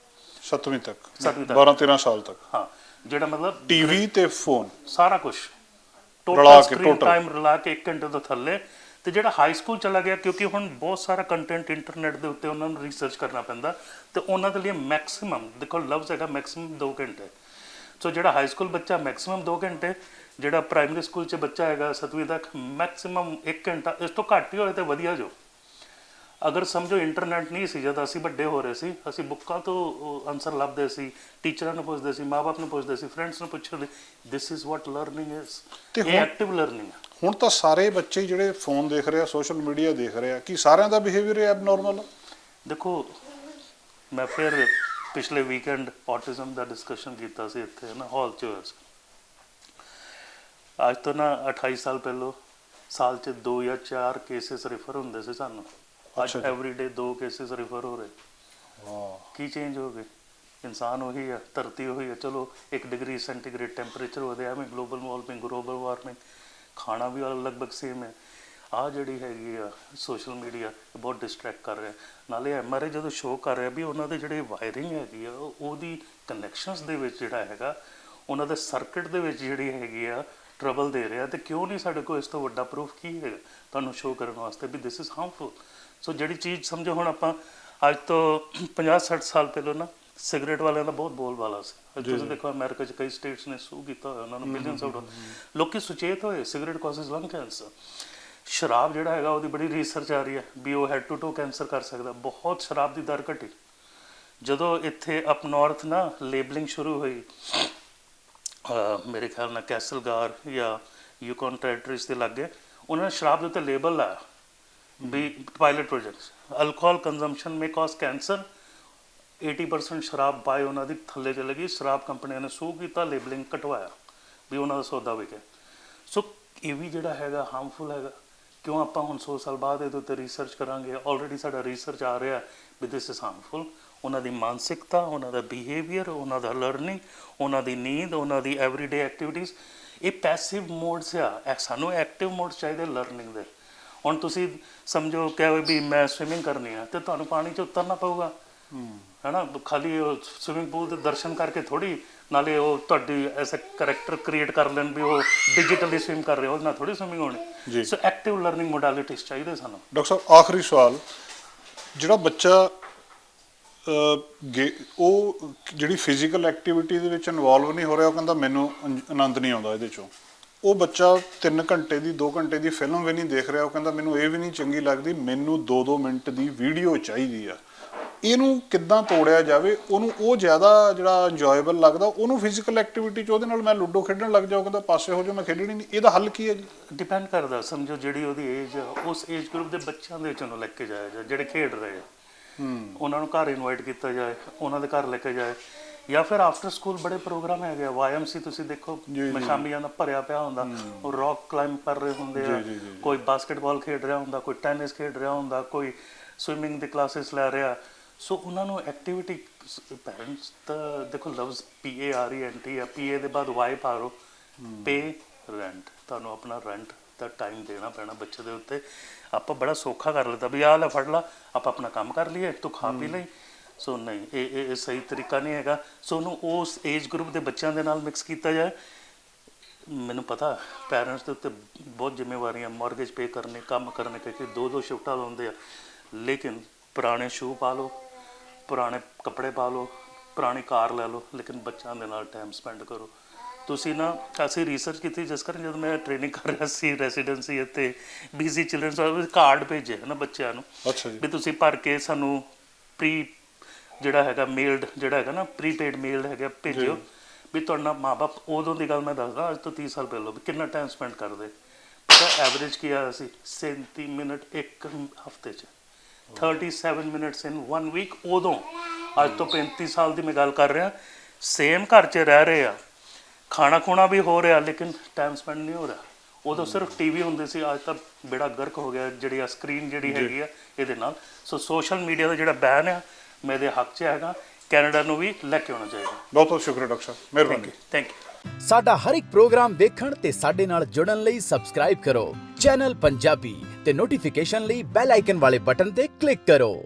7ਵੀਂ ਤੱਕ ਸੱਤਵੀਂ ਤੱਕ। 12 13 ਸਾਲ ਤੱਕ। ਹਾਂ ਜਿਹੜਾ ਮਤਲਬ ਟੀਵੀ ਤੇ ਫੋਨ। ਸਾਰਾ ਕੁਝ ਰਲਾ ਟੋਟਲ ਕੇ, ਸਕਰੀਨ total। ਟਾਈਮ ਰਲਾ ਕੇ 1 ਘੰਟੇ ਤੋਂ ਥੱਲੇ। ਤੇ ਜਿਹੜਾ ਹਾਈ ਸਕੂਲ ਚਲਾ ਗਿਆ ਕਿਉਂਕਿ ਹੁਣ ਬਹੁਤ ਸਾਰਾ ਕੰਟੈਂਟ ਇੰਟਰਨੈਟ ਦੇ ਉੱਤੇ ਉਹਨਾਂ ਨੂੰ ਰਿਸਰਚ ਕਰਨਾ ਪੈਂਦਾ ਤੇ ਉਹਨਾਂ ਦੇ ਲਈ ਮੈਕਸਿਮਮ ਦੇਖੋ ਲਫ਼ਜ਼ ਹੈਗਾ ਮੈਕਸਿਮਮ 2 ਘੰਟੇ। ਸੋ ਜਿਹੜਾ ਹਾਈ ਸਕੂਲ ਬੱਚਾ ਮੈਕਸਿਮਮ 2 ਘੰਟੇ ਜਿਹੜਾ ਪ੍ਰਾਇਮਰੀ ਸਕੂਲ 'ਚ ਬੱਚਾ ਹੈਗਾ 7ਵੀਂ ਤੱਕ ਮੈਕਸਿਮਮ 1 ਘੰਟਾ ਇਸ ਤੋਂ ਘੱਟ ਹੀ ਹੋਏ ਤੇ ਵਧੀਆ ਜੋ। ਅਗਰ ਸਮਝੋ ਇੰਟਰਨੈਟ ਨਹੀਂ ਸੀ ਜਦ ਅਸੀਂ ਵੱਡੇ ਹੋ ਰਹੇ ਸੀ ਅਸੀਂ ਬੁੱਕਾਂ ਤੋਂ ਆਨਸਰ ਲੱਭਦੇ ਸੀ ਟੀਚਰਾਂ ਨੂੰ ਪੁੱਛਦੇ ਸੀ ਮਾਪੇ ਨੂੰ ਪੁੱਛਦੇ ਸੀ ਫਰੈਂਡਸ ਨੂੰ ਪੁੱਛਦੇ this is what learning is ਇਹ ਐਕਟਿਵ ਲਰਨਿੰਗ ਹੈ। ਹੁਣ ਤਾਂ ਸਾਰੇ ਬੱਚੇ ਜਿਹੜੇ ਫੋਨ ਦੇਖ ਰਹੇ ਆ ਸੋਸ਼ਲ ਮੀਡੀਆ ਦੇਖ ਰਹੇ ਆ ਕੀ ਸਾਰਿਆਂ ਦਾ ਬਿਹੇਵੀਅਰ ਐਬਨੋਰਮਲ ਦੇਖੋ ਮੈਂ ਫਿਰ ਪਿਛਲੇ ਵੀਕਐਂਡ ਆਟਿਜ਼ਮ ਦਾ ਡਿਸਕਸ਼ਨ ਕੀਤਾ ਸੀ ਇੱਥੇ ਨਾ ਹਾਲ 'ਚ ਹੋਇਆ ਸੀ। ਅੱਜ ਤੋਂ ਨਾ 28 ਸਾਲ ਪਹਿਲਾਂ ਸਾਲ 'ਚ 2 ਜਾਂ 4 ਕੇਸਿਸ ਰੈਫਰ ਹੁੰਦੇ ਸੀ ਸਾਨੂੰ। ਅੱਜ ਅੱਛਾ ਜੀ। ਐਵਰੀ ਡੇ 2 ਕੇਸਿਸ ਰੈਫਰ ਹੋ ਰਹੇ। ਵਾਹ ਕੀ ਚੇਂਜ ਹੋ ਗਏ? ਇਨਸਾਨ ਉਹੀ ਆ ਧਰਤੀ ਉਹੀ ਆ। ਚਲੋ 1 ਡਿਗਰੀ ਸੈਂਟੀਗ੍ਰੇਡ ਟੈਂਪਰੇਚਰ ਵਧਿਆ ਐਵੇਂ ਗਲੋਬਲ ਵਾਰਮਿੰਗ ਗਲੋਬਲ ਵਾਰਮਿੰਗ ਖਾਣਾ ਵੀ ਲਗਭਗ ਸੇਮ ਹੈ। ਆ ਜਿਹੜੀ ਹੈਗੀ ਆ ਸੋਸ਼ਲ ਮੀਡੀਆ ਬਹੁਤ ਡਿਸਟਰੈਕਟ ਕਰ ਰਿਹਾ। ਨਾਲੇ ਐਮਆਰਆਈ ਜਦੋਂ ਸ਼ੋਅ ਕਰ ਰਿਹਾ ਵੀ ਉਹਨਾਂ ਦੇ ਜਿਹੜੇ ਵਾਇਰਿੰਗ ਹੈਗੀ ਆ ਉਹ- ਉਹਦੀ ਕਨੈਕਸ਼ਨਸ ਦੇ ਵਿੱਚ ਜਿਹੜਾ ਹੈਗਾ ਉਹਨਾਂ ਦੇ ਸਰਕਟ ਦੇ ਵਿੱਚ ਜਿਹੜੀ ਹੈਗੀ ਆ ਟਰਬਲ ਦੇ ਰਿਹਾ। ਤੇ ਕਿਉਂ ਨਹੀਂ ਸਾਡੇ ਕੋਲ ਇਸ ਤੋਂ ਵੱਡਾ ਪ੍ਰੂਫ ਕੀ ਹੈਗਾ? ਤੁਹਾਨੂੰ ਸ਼ੋਅ ਕਰਨ ਵਾਸਤੇ ਵੀ ਦਿਸ ਇਜ਼ ਹਾਰਮਫੁਲ ਸੋ ਜਿਹੜੀ ਚੀਜ਼ ਸਮਝੋ ਹੁਣ ਆਪਾਂ ਅੱਜ ਤੋਂ 50 60 ਸਾਲ ਪਹਿਲਾਂ ਨਾ ਸਿਗਰਟ ਵਾਲਿਆਂ ਦਾ ਬਹੁਤ ਬੋਲਬਾਲਾ ਸੀ। ਅੱਜ ਤੁਸੀਂ ਦੇਖੋ ਅਮਰੀਕਾ 'ਚ ਕਈ ਸਟੇਟਸ ਨੇ ਸੂ ਕੀਤਾ ਹੋਇਆ ਉਹਨਾਂ ਨੂੰ ਮਿਲੀਅਨਸ ਆਫ ਲੋਕੀ ਸੁਚੇਤ ਹੋਏ ਸਿਗਰਟ ਕਾਜ਼ਸ ਲੰਗ ਕੈਂਸਰ ਸ਼ਰਾਬ ਜਿਹੜਾ ਹੈਗਾ ਉਹਦੀ ਬੜੀ ਰਿਸਰਚ ਆ ਰਹੀ ਹੈ ਵੀ ਉਹ ਹੈਡ ਟੂ ਟੂ ਕੈਂਸਰ ਕਰ ਸਕਦਾ। ਬਹੁਤ ਸ਼ਰਾਬ ਦੀ ਦਰ ਘਟੀ। ਜਦੋਂ ਇੱਥੇ ਅਪ ਨਾਰਥ ਨਾ ਲੇਬਲਿੰਗ ਸ਼ੁਰੂ ਹੋਈ ਮੇਰੇ ਖਿਆਲ ਨਾਲ ਕੈਸਲਗਾਰ ਜਾਂ ਯੂਕਨ ਟੈਰੀਟਰੀਜ਼ ਦੇ ਲੱਗੇ ਉਹਨਾਂ ਨੇ ਸ਼ਰਾਬ ਦੇ ਉੱਤੇ ਲੇਬਲ ਲਾਇਆ। ਵੀ pilot projects alcohol consumption may cause cancer 80% ਸ਼ਰਾਬ ਬਾਏ ਉਹਨਾਂ ਦੀ ਥੱਲੇ ਚਲੇ ਗਈ। ਸ਼ਰਾਬ ਕੰਪਨੀਆਂ ਨੇ ਸੂ ਕੀਤਾ ਲੇਬਲਿੰਗ ਕਟਵਾਇਆ ਵੀ ਉਹਨਾਂ ਦਾ ਸੌਦਾ ਵਿਕੇ। ਸੋ ਇਹ ਵੀ ਜਿਹੜਾ ਹੈਗਾ ਹਾਰਮਫੁਲ ਹੈਗਾ। ਕਿਉਂ ਆਪਾਂ ਹੁਣ 100 ਸਾਲ ਬਾਅਦ ਇਹਦੇ ਉੱਤੇ ਰਿਸਰਚ ਕਰਾਂਗੇ? ਆਲਰੇਡੀ ਸਾਡਾ ਰਿਸਰਚ ਆ ਰਿਹਾ ਵੀ ਦਿਸ ਇਜ਼ ਹਾਰਮਫੁਲ ਉਹਨਾਂ ਦੀ ਮਾਨਸਿਕਤਾ, ਉਹਨਾਂ ਦਾ ਬਿਹੇਵੀਅਰ ਉਹਨਾਂ ਦਾ ਲਰਨਿੰਗ ਉਹਨਾਂ ਦੀ ਨੀਂਦ, ਉਹਨਾਂ ਦੀ ਐਵਰੀਡੇ ਐਕਟੀਵਿਟੀਜ਼ ਇਹ ਪੈਸਿਵ ਮੋਡਸ ਆ। ਸਾਨੂੰ ਐਕਟਿਵ ਮੋਡਸ ਚਾਹੀਦੇ ਲਰਨਿੰਗ ਦੇ। ਹੁਣ ਤੁਸੀਂ ਸਮਝੋ ਕਿ ਵੀ ਮੈਂ ਸਵਿਮਿੰਗ ਕਰਨੀ ਆ ਤੇ ਤੁਹਾਨੂੰ ਪਾਣੀ 'ਚ ਉਤਰਨਾ ਪਊਗਾ। ਹੈਨਾ? ਖਾਲੀ ਉਹ ਸਵਿਮਿੰਗ ਪੂਲ ਦੇ ਦਰਸ਼ਨ ਕਰਕੇ ਥੋੜੀ ਨਾਲੇ ਉਹ ਤੁਹਾਡੀ ਐਸਾ ਕੈਰੈਕਟਰ ਕ੍ਰੀਏਟ ਕਰ ਲੈਣ ਵੀ ਉਹ ਡਿਜੀਟਲੀ ਸਵਿਮ ਕਰ ਰਹੇ ਹੋ ਨਾਲ ਥੋੜੀ ਸਵਿਮਿੰਗ। ਹੋਣੀ। ਸੋ ਐਕਟਿਵ ਲਰਨਿੰਗ ਮੋਡੈਲਿਟੀਜ਼ ਚਾਹੀਦੇ ਸਾਨੂੰ। ਡਾਕਟਰ ਸਾਹਿਬ ਆਖਰੀ ਸਵਾਲ। ਜਿਹੜਾ ਬੱਚਾ ਉਹ ਜਿਹੜੀ ਫਿਜ਼ੀਕਲ ਐਕਟੀਵਿਟੀ ਦੇ ਵਿੱਚ ਇਨਵੋਲਵ ਨਹੀਂ ਹੋ ਰਿਹਾ ਉਹ ਕਹਿੰਦਾ ਮੈਨੂੰ ਆਨੰਦ ਨਹੀਂ ਆਉਂਦਾ ਇਹਦੇ ਚੋਂ। ਉਹ ਬੱਚਾ 3 ਘੰਟੇ ਦੀ 2 ਘੰਟੇ ਦੀ ਫਿਲਮ ਵੀ ਨਹੀਂ ਦੇਖ ਰਿਹਾ। ਉਹ ਕਹਿੰਦਾ ਮੈਨੂੰ ਇਹ ਵੀ ਨਹੀਂ ਚੰਗੀ ਲੱਗਦੀ ਮੈਨੂੰ 2-2 ਮਿੰਟ ਦੀ ਵੀਡੀਓ ਚਾਹੀਦੀ ਆ। ਇਹਨੂੰ ਕਿੱਦਾਂ ਤੋੜਿਆ ਜਾਵੇ? ਉਹਨੂੰ ਉਹ ਜ਼ਿਆਦਾ ਜਿਹੜਾ ਇੰਜੋਏਬਲ ਲੱਗਦਾ ਉਹਨੂੰ ਫਿਜ਼ੀਕਲ ਐਕਟੀਵਿਟੀ ਚ ਉਹਦੇ ਨਾਲ ਮੈਂ ਲੁੱਡੋ ਖੇਡਣ ਲੱਗ ਜਾਊ ਕਹਿੰਦਾ ਪਾਸੇ ਹੋ ਜਾ ਮੈਂ ਖੇਡਣੀ ਨਹੀਂ। ਇਹਦਾ ਹੱਲ ਕੀ ਹੈ ਜੀ? ਡਿਪੈਂਡ ਕਰਦਾ ਸਮਝੋ ਜਿਹੜੀ ਉਹਦੀ ਏਜ ਆ ਉਸ ਏਜ ਗਰੁੱਪ ਦੇ ਬੱਚਿਆਂ ਦੇ ਵਿੱਚ ਉਹਨੂੰ ਲੈ ਕੇ ਜਾਇਆ ਜਾਏ ਜਿਹੜੇ ਖੇਡ ਰਹੇ ਆ। ਹੂੰ। ਉਹਨਾਂ ਨੂੰ ਘਰ ਇਨਵਾਈਟ ਕੀਤਾ ਜਾਏ ਉਹਨਾਂ ਦੇ ਘਰ ਲੈ ਕੇ ਜਾਏ। ਜਾਂ ਫਿਰ ਆਫਟਰ ਸਕੂਲ ਬੜੇ ਪ੍ਰੋਗਰਾਮ ਹੈਗੇ ਆ। ਵਾਈਐਮਸੀ ਤੁਸੀਂ ਦੇਖੋ ਜੀ, ਜੀ। ਸ਼ਾਮੀਆਂ ਦਾ ਭਰਿਆ ਪਿਆ ਹੁੰਦਾ। ਉਹ ਰੌਕ ਕਲਾਈਮ ਕਰ ਰਹੇ ਹੁੰਦੇ ਆ। ਕੋਈ ਬਾਸਕਟਬਾਲ ਖੇਡ ਰਿਹਾ ਹੁੰਦਾ ਕੋਈ ਟੈਨਿਸ ਖੇਡ ਰਿਹਾ ਹੁੰਦਾ ਕੋਈ ਸਵਿਮਿੰਗ ਦੀ ਕਲਾਸਿਸ ਲੈ ਰਿਹਾ। ਸੋ ਉਹਨਾਂ ਨੂੰ ਐਕਟੀਵਿਟੀ ਪੈਰੈਂਟਸ ਤਾਂ ਦੇਖੋ loves P A R E N T ਆ। ਪੀ ਏ ਦੇ ਬਾਅਦ ਵਾਈ ਪਾਰੋ ਪੇ ਰੈਂਟ ਤੁਹਾਨੂੰ ਆਪਣਾ ਰੈਂਟ ਦਾ ਟਾਈਮ ਦੇਣਾ ਪੈਣਾ ਬੱਚੇ ਦੇ ਉੱਤੇ। ਆਪਾਂ ਬੜਾ ਸੌਖਾ ਕਰ ਲਿੱਤਾ ਵੀ ਆਹ ਲੈ ਫੜ ਲਾ ਆਪਾਂ ਆਪਣਾ ਕੰਮ ਕਰ ਲਈਏ ਤੂੰ ਖਾ ਪੀ ਲਈ। ਸੋ ਨਹੀਂ ਇਹ ਇਹ ਇਹ ਸਹੀ ਤਰੀਕਾ ਨਹੀਂ ਹੈਗਾ। ਸੋ ਉਹਨੂੰ ਉਸ ਏਜ ਗਰੁੱਪ ਦੇ ਬੱਚਿਆਂ ਦੇ ਨਾਲ ਮਿਕਸ ਕੀਤਾ ਜਾਏ। ਮੈਨੂੰ ਪਤਾ ਪੈਰੈਂਟਸ ਦੇ ਉੱਤੇ ਬਹੁਤ ਜ਼ਿੰਮੇਵਾਰੀਆਂ ਮਾਰਗੇਜ ਪੇ ਕਰਨੇ ਕੰਮ ਕਰਨੇ ਕਿਉਂਕਿ ਦੋ ਦੋ ਸ਼ਿਫਟਾਂ ਲਾਉਂਦੇ ਆ। ਲੇਕਿਨ ਪੁਰਾਣੇ ਸ਼ੂ ਪਾ ਲਓ ਪੁਰਾਣੇ ਕੱਪੜੇ ਪਾ ਲਓ ਪੁਰਾਣੀ ਕਾਰ ਲੈ ਲਓ ਲੇਕਿਨ ਬੱਚਿਆਂ ਦੇ ਨਾਲ ਟਾਈਮ ਸਪੈਂਡ ਕਰੋ। ਤੁਸੀਂ ਨਾ ਅਸੀਂ ਰਿਸਰਚ ਕੀਤੀ ਜਿਸ ਕਰਨ ਜਦੋਂ ਮੈਂ ਟ੍ਰੇਨਿੰਗ ਕਰ ਰਿਹਾ ਸੀ ਰੈਜ਼ੀਡੈਂਸੀ ਅਤੇ ਬੀਜ਼ੀ ਹਾਊਸ ਕਾਰਡ ਭੇਜੇ ਨਾ ਬੱਚਿਆਂ ਨੂੰ ਅੱਛਾ ਜੀ। ਵੀ ਤੁਸੀਂ ਭਰ ਕੇ ਸਾਨੂੰ ਪ੍ਰੀ ਜਿਹੜਾ ਹੈਗਾ ਮੇਲਡ ਜਿਹੜਾ ਹੈਗਾ ਨਾ ਪ੍ਰੀਪੇਡ ਮੇਲਡ ਹੈਗਾ ਭੇਜਿਓ। ਵੀ ਤੁਹਾਡਾ ਮਾਪੇ ਉਦੋਂ ਦੀ ਗੱਲ ਮੈਂ ਦੱਸਦਾ ਅੱਜ ਤੋਂ 30 ਸਾਲ ਪਹਿਲਾਂ ਵੀ ਕਿੰਨਾ ਟਾਈਮ ਸਪੈਂਡ ਕਰਦੇ। ਤਾਂ ਐਵਰੇਜ ਕੀ ਆ ਸੀ 37 ਮਿੰਟ ਇੱਕ ਹਫ਼ਤੇ 'ਚ। 37 ਮਿੰਟਸ ਇਨ 1 ਵੀਕ ਉਦੋਂ। ਅੱਜ ਤੋਂ 35 ਸਾਲ ਦੀ ਮੈਂ ਗੱਲ ਕਰ ਰਿਹਾ। ਸੇਮ ਘਰ 'ਚ ਰਹਿ ਰਹੇ ਆ। ਖਾਣਾ ਖੁਣਾ ਵੀ ਹੋ ਰਿਹਾ ਲੇਕਿਨ ਟਾਈਮ ਸਪੈਂਡ ਨਹੀਂ ਹੋ ਰਿਹਾ। ਉਦੋਂ ਸਿਰਫ ਟੀਵੀ ਹੁੰਦੇ ਸੀ ਅੱਜ ਤਾਂ ਬੇੜਾ ਗਰਕ ਹੋ ਗਿਆ ਜਿਹੜੀ ਆ ਸਕਰੀਨ ਜਿਹੜੀ ਹੈਗੀ ਆ ਇਹਦੇ ਨਾਲ। ਸੋ ਸੋਸ਼ਲ ਮੀਡੀਆ ਦਾ ਜਿਹੜਾ ਬੈਨ ਆ ਮੈਂ ਇਹਦੇ ਹੱਕ 'ਚ ਹੈਗਾ ਕੈਨੇਡਾ ਨੂੰ ਵੀ ਲੈ ਕੇ ਆਉਣਾ ਚਾਹੀਦਾ। ਬਹੁਤ ਬਹੁਤ ਸ਼ੁਕਰੀਆ ਡਾਕਟਰ ਸਾਹਿਬ। ਮਿਹਰਬਾਨੀ। ਥੈਂਕ ਯੂ ਸਾਡਾ ਹਰ ਇੱਕ ਪ੍ਰੋਗਰਾਮ ਵੇਖਣ ਤੇ ਸਾਡੇ ਨਾਲ ਜੁੜਨ ਲਈ ਸਬਸਕ੍ਰਾਈਬ ਕਰੋ। ਚੈਨਲ ਪੰਜਾਬੀ ਤੇ ਨੋਟੀਫਿਕੇਸ਼ਨ ਲਈ ਬੈਲ ਆਈਕਨ ਵਾਲੇ ਬਟਨ ਤੇ ਕਲਿੱਕ ਕਰੋ।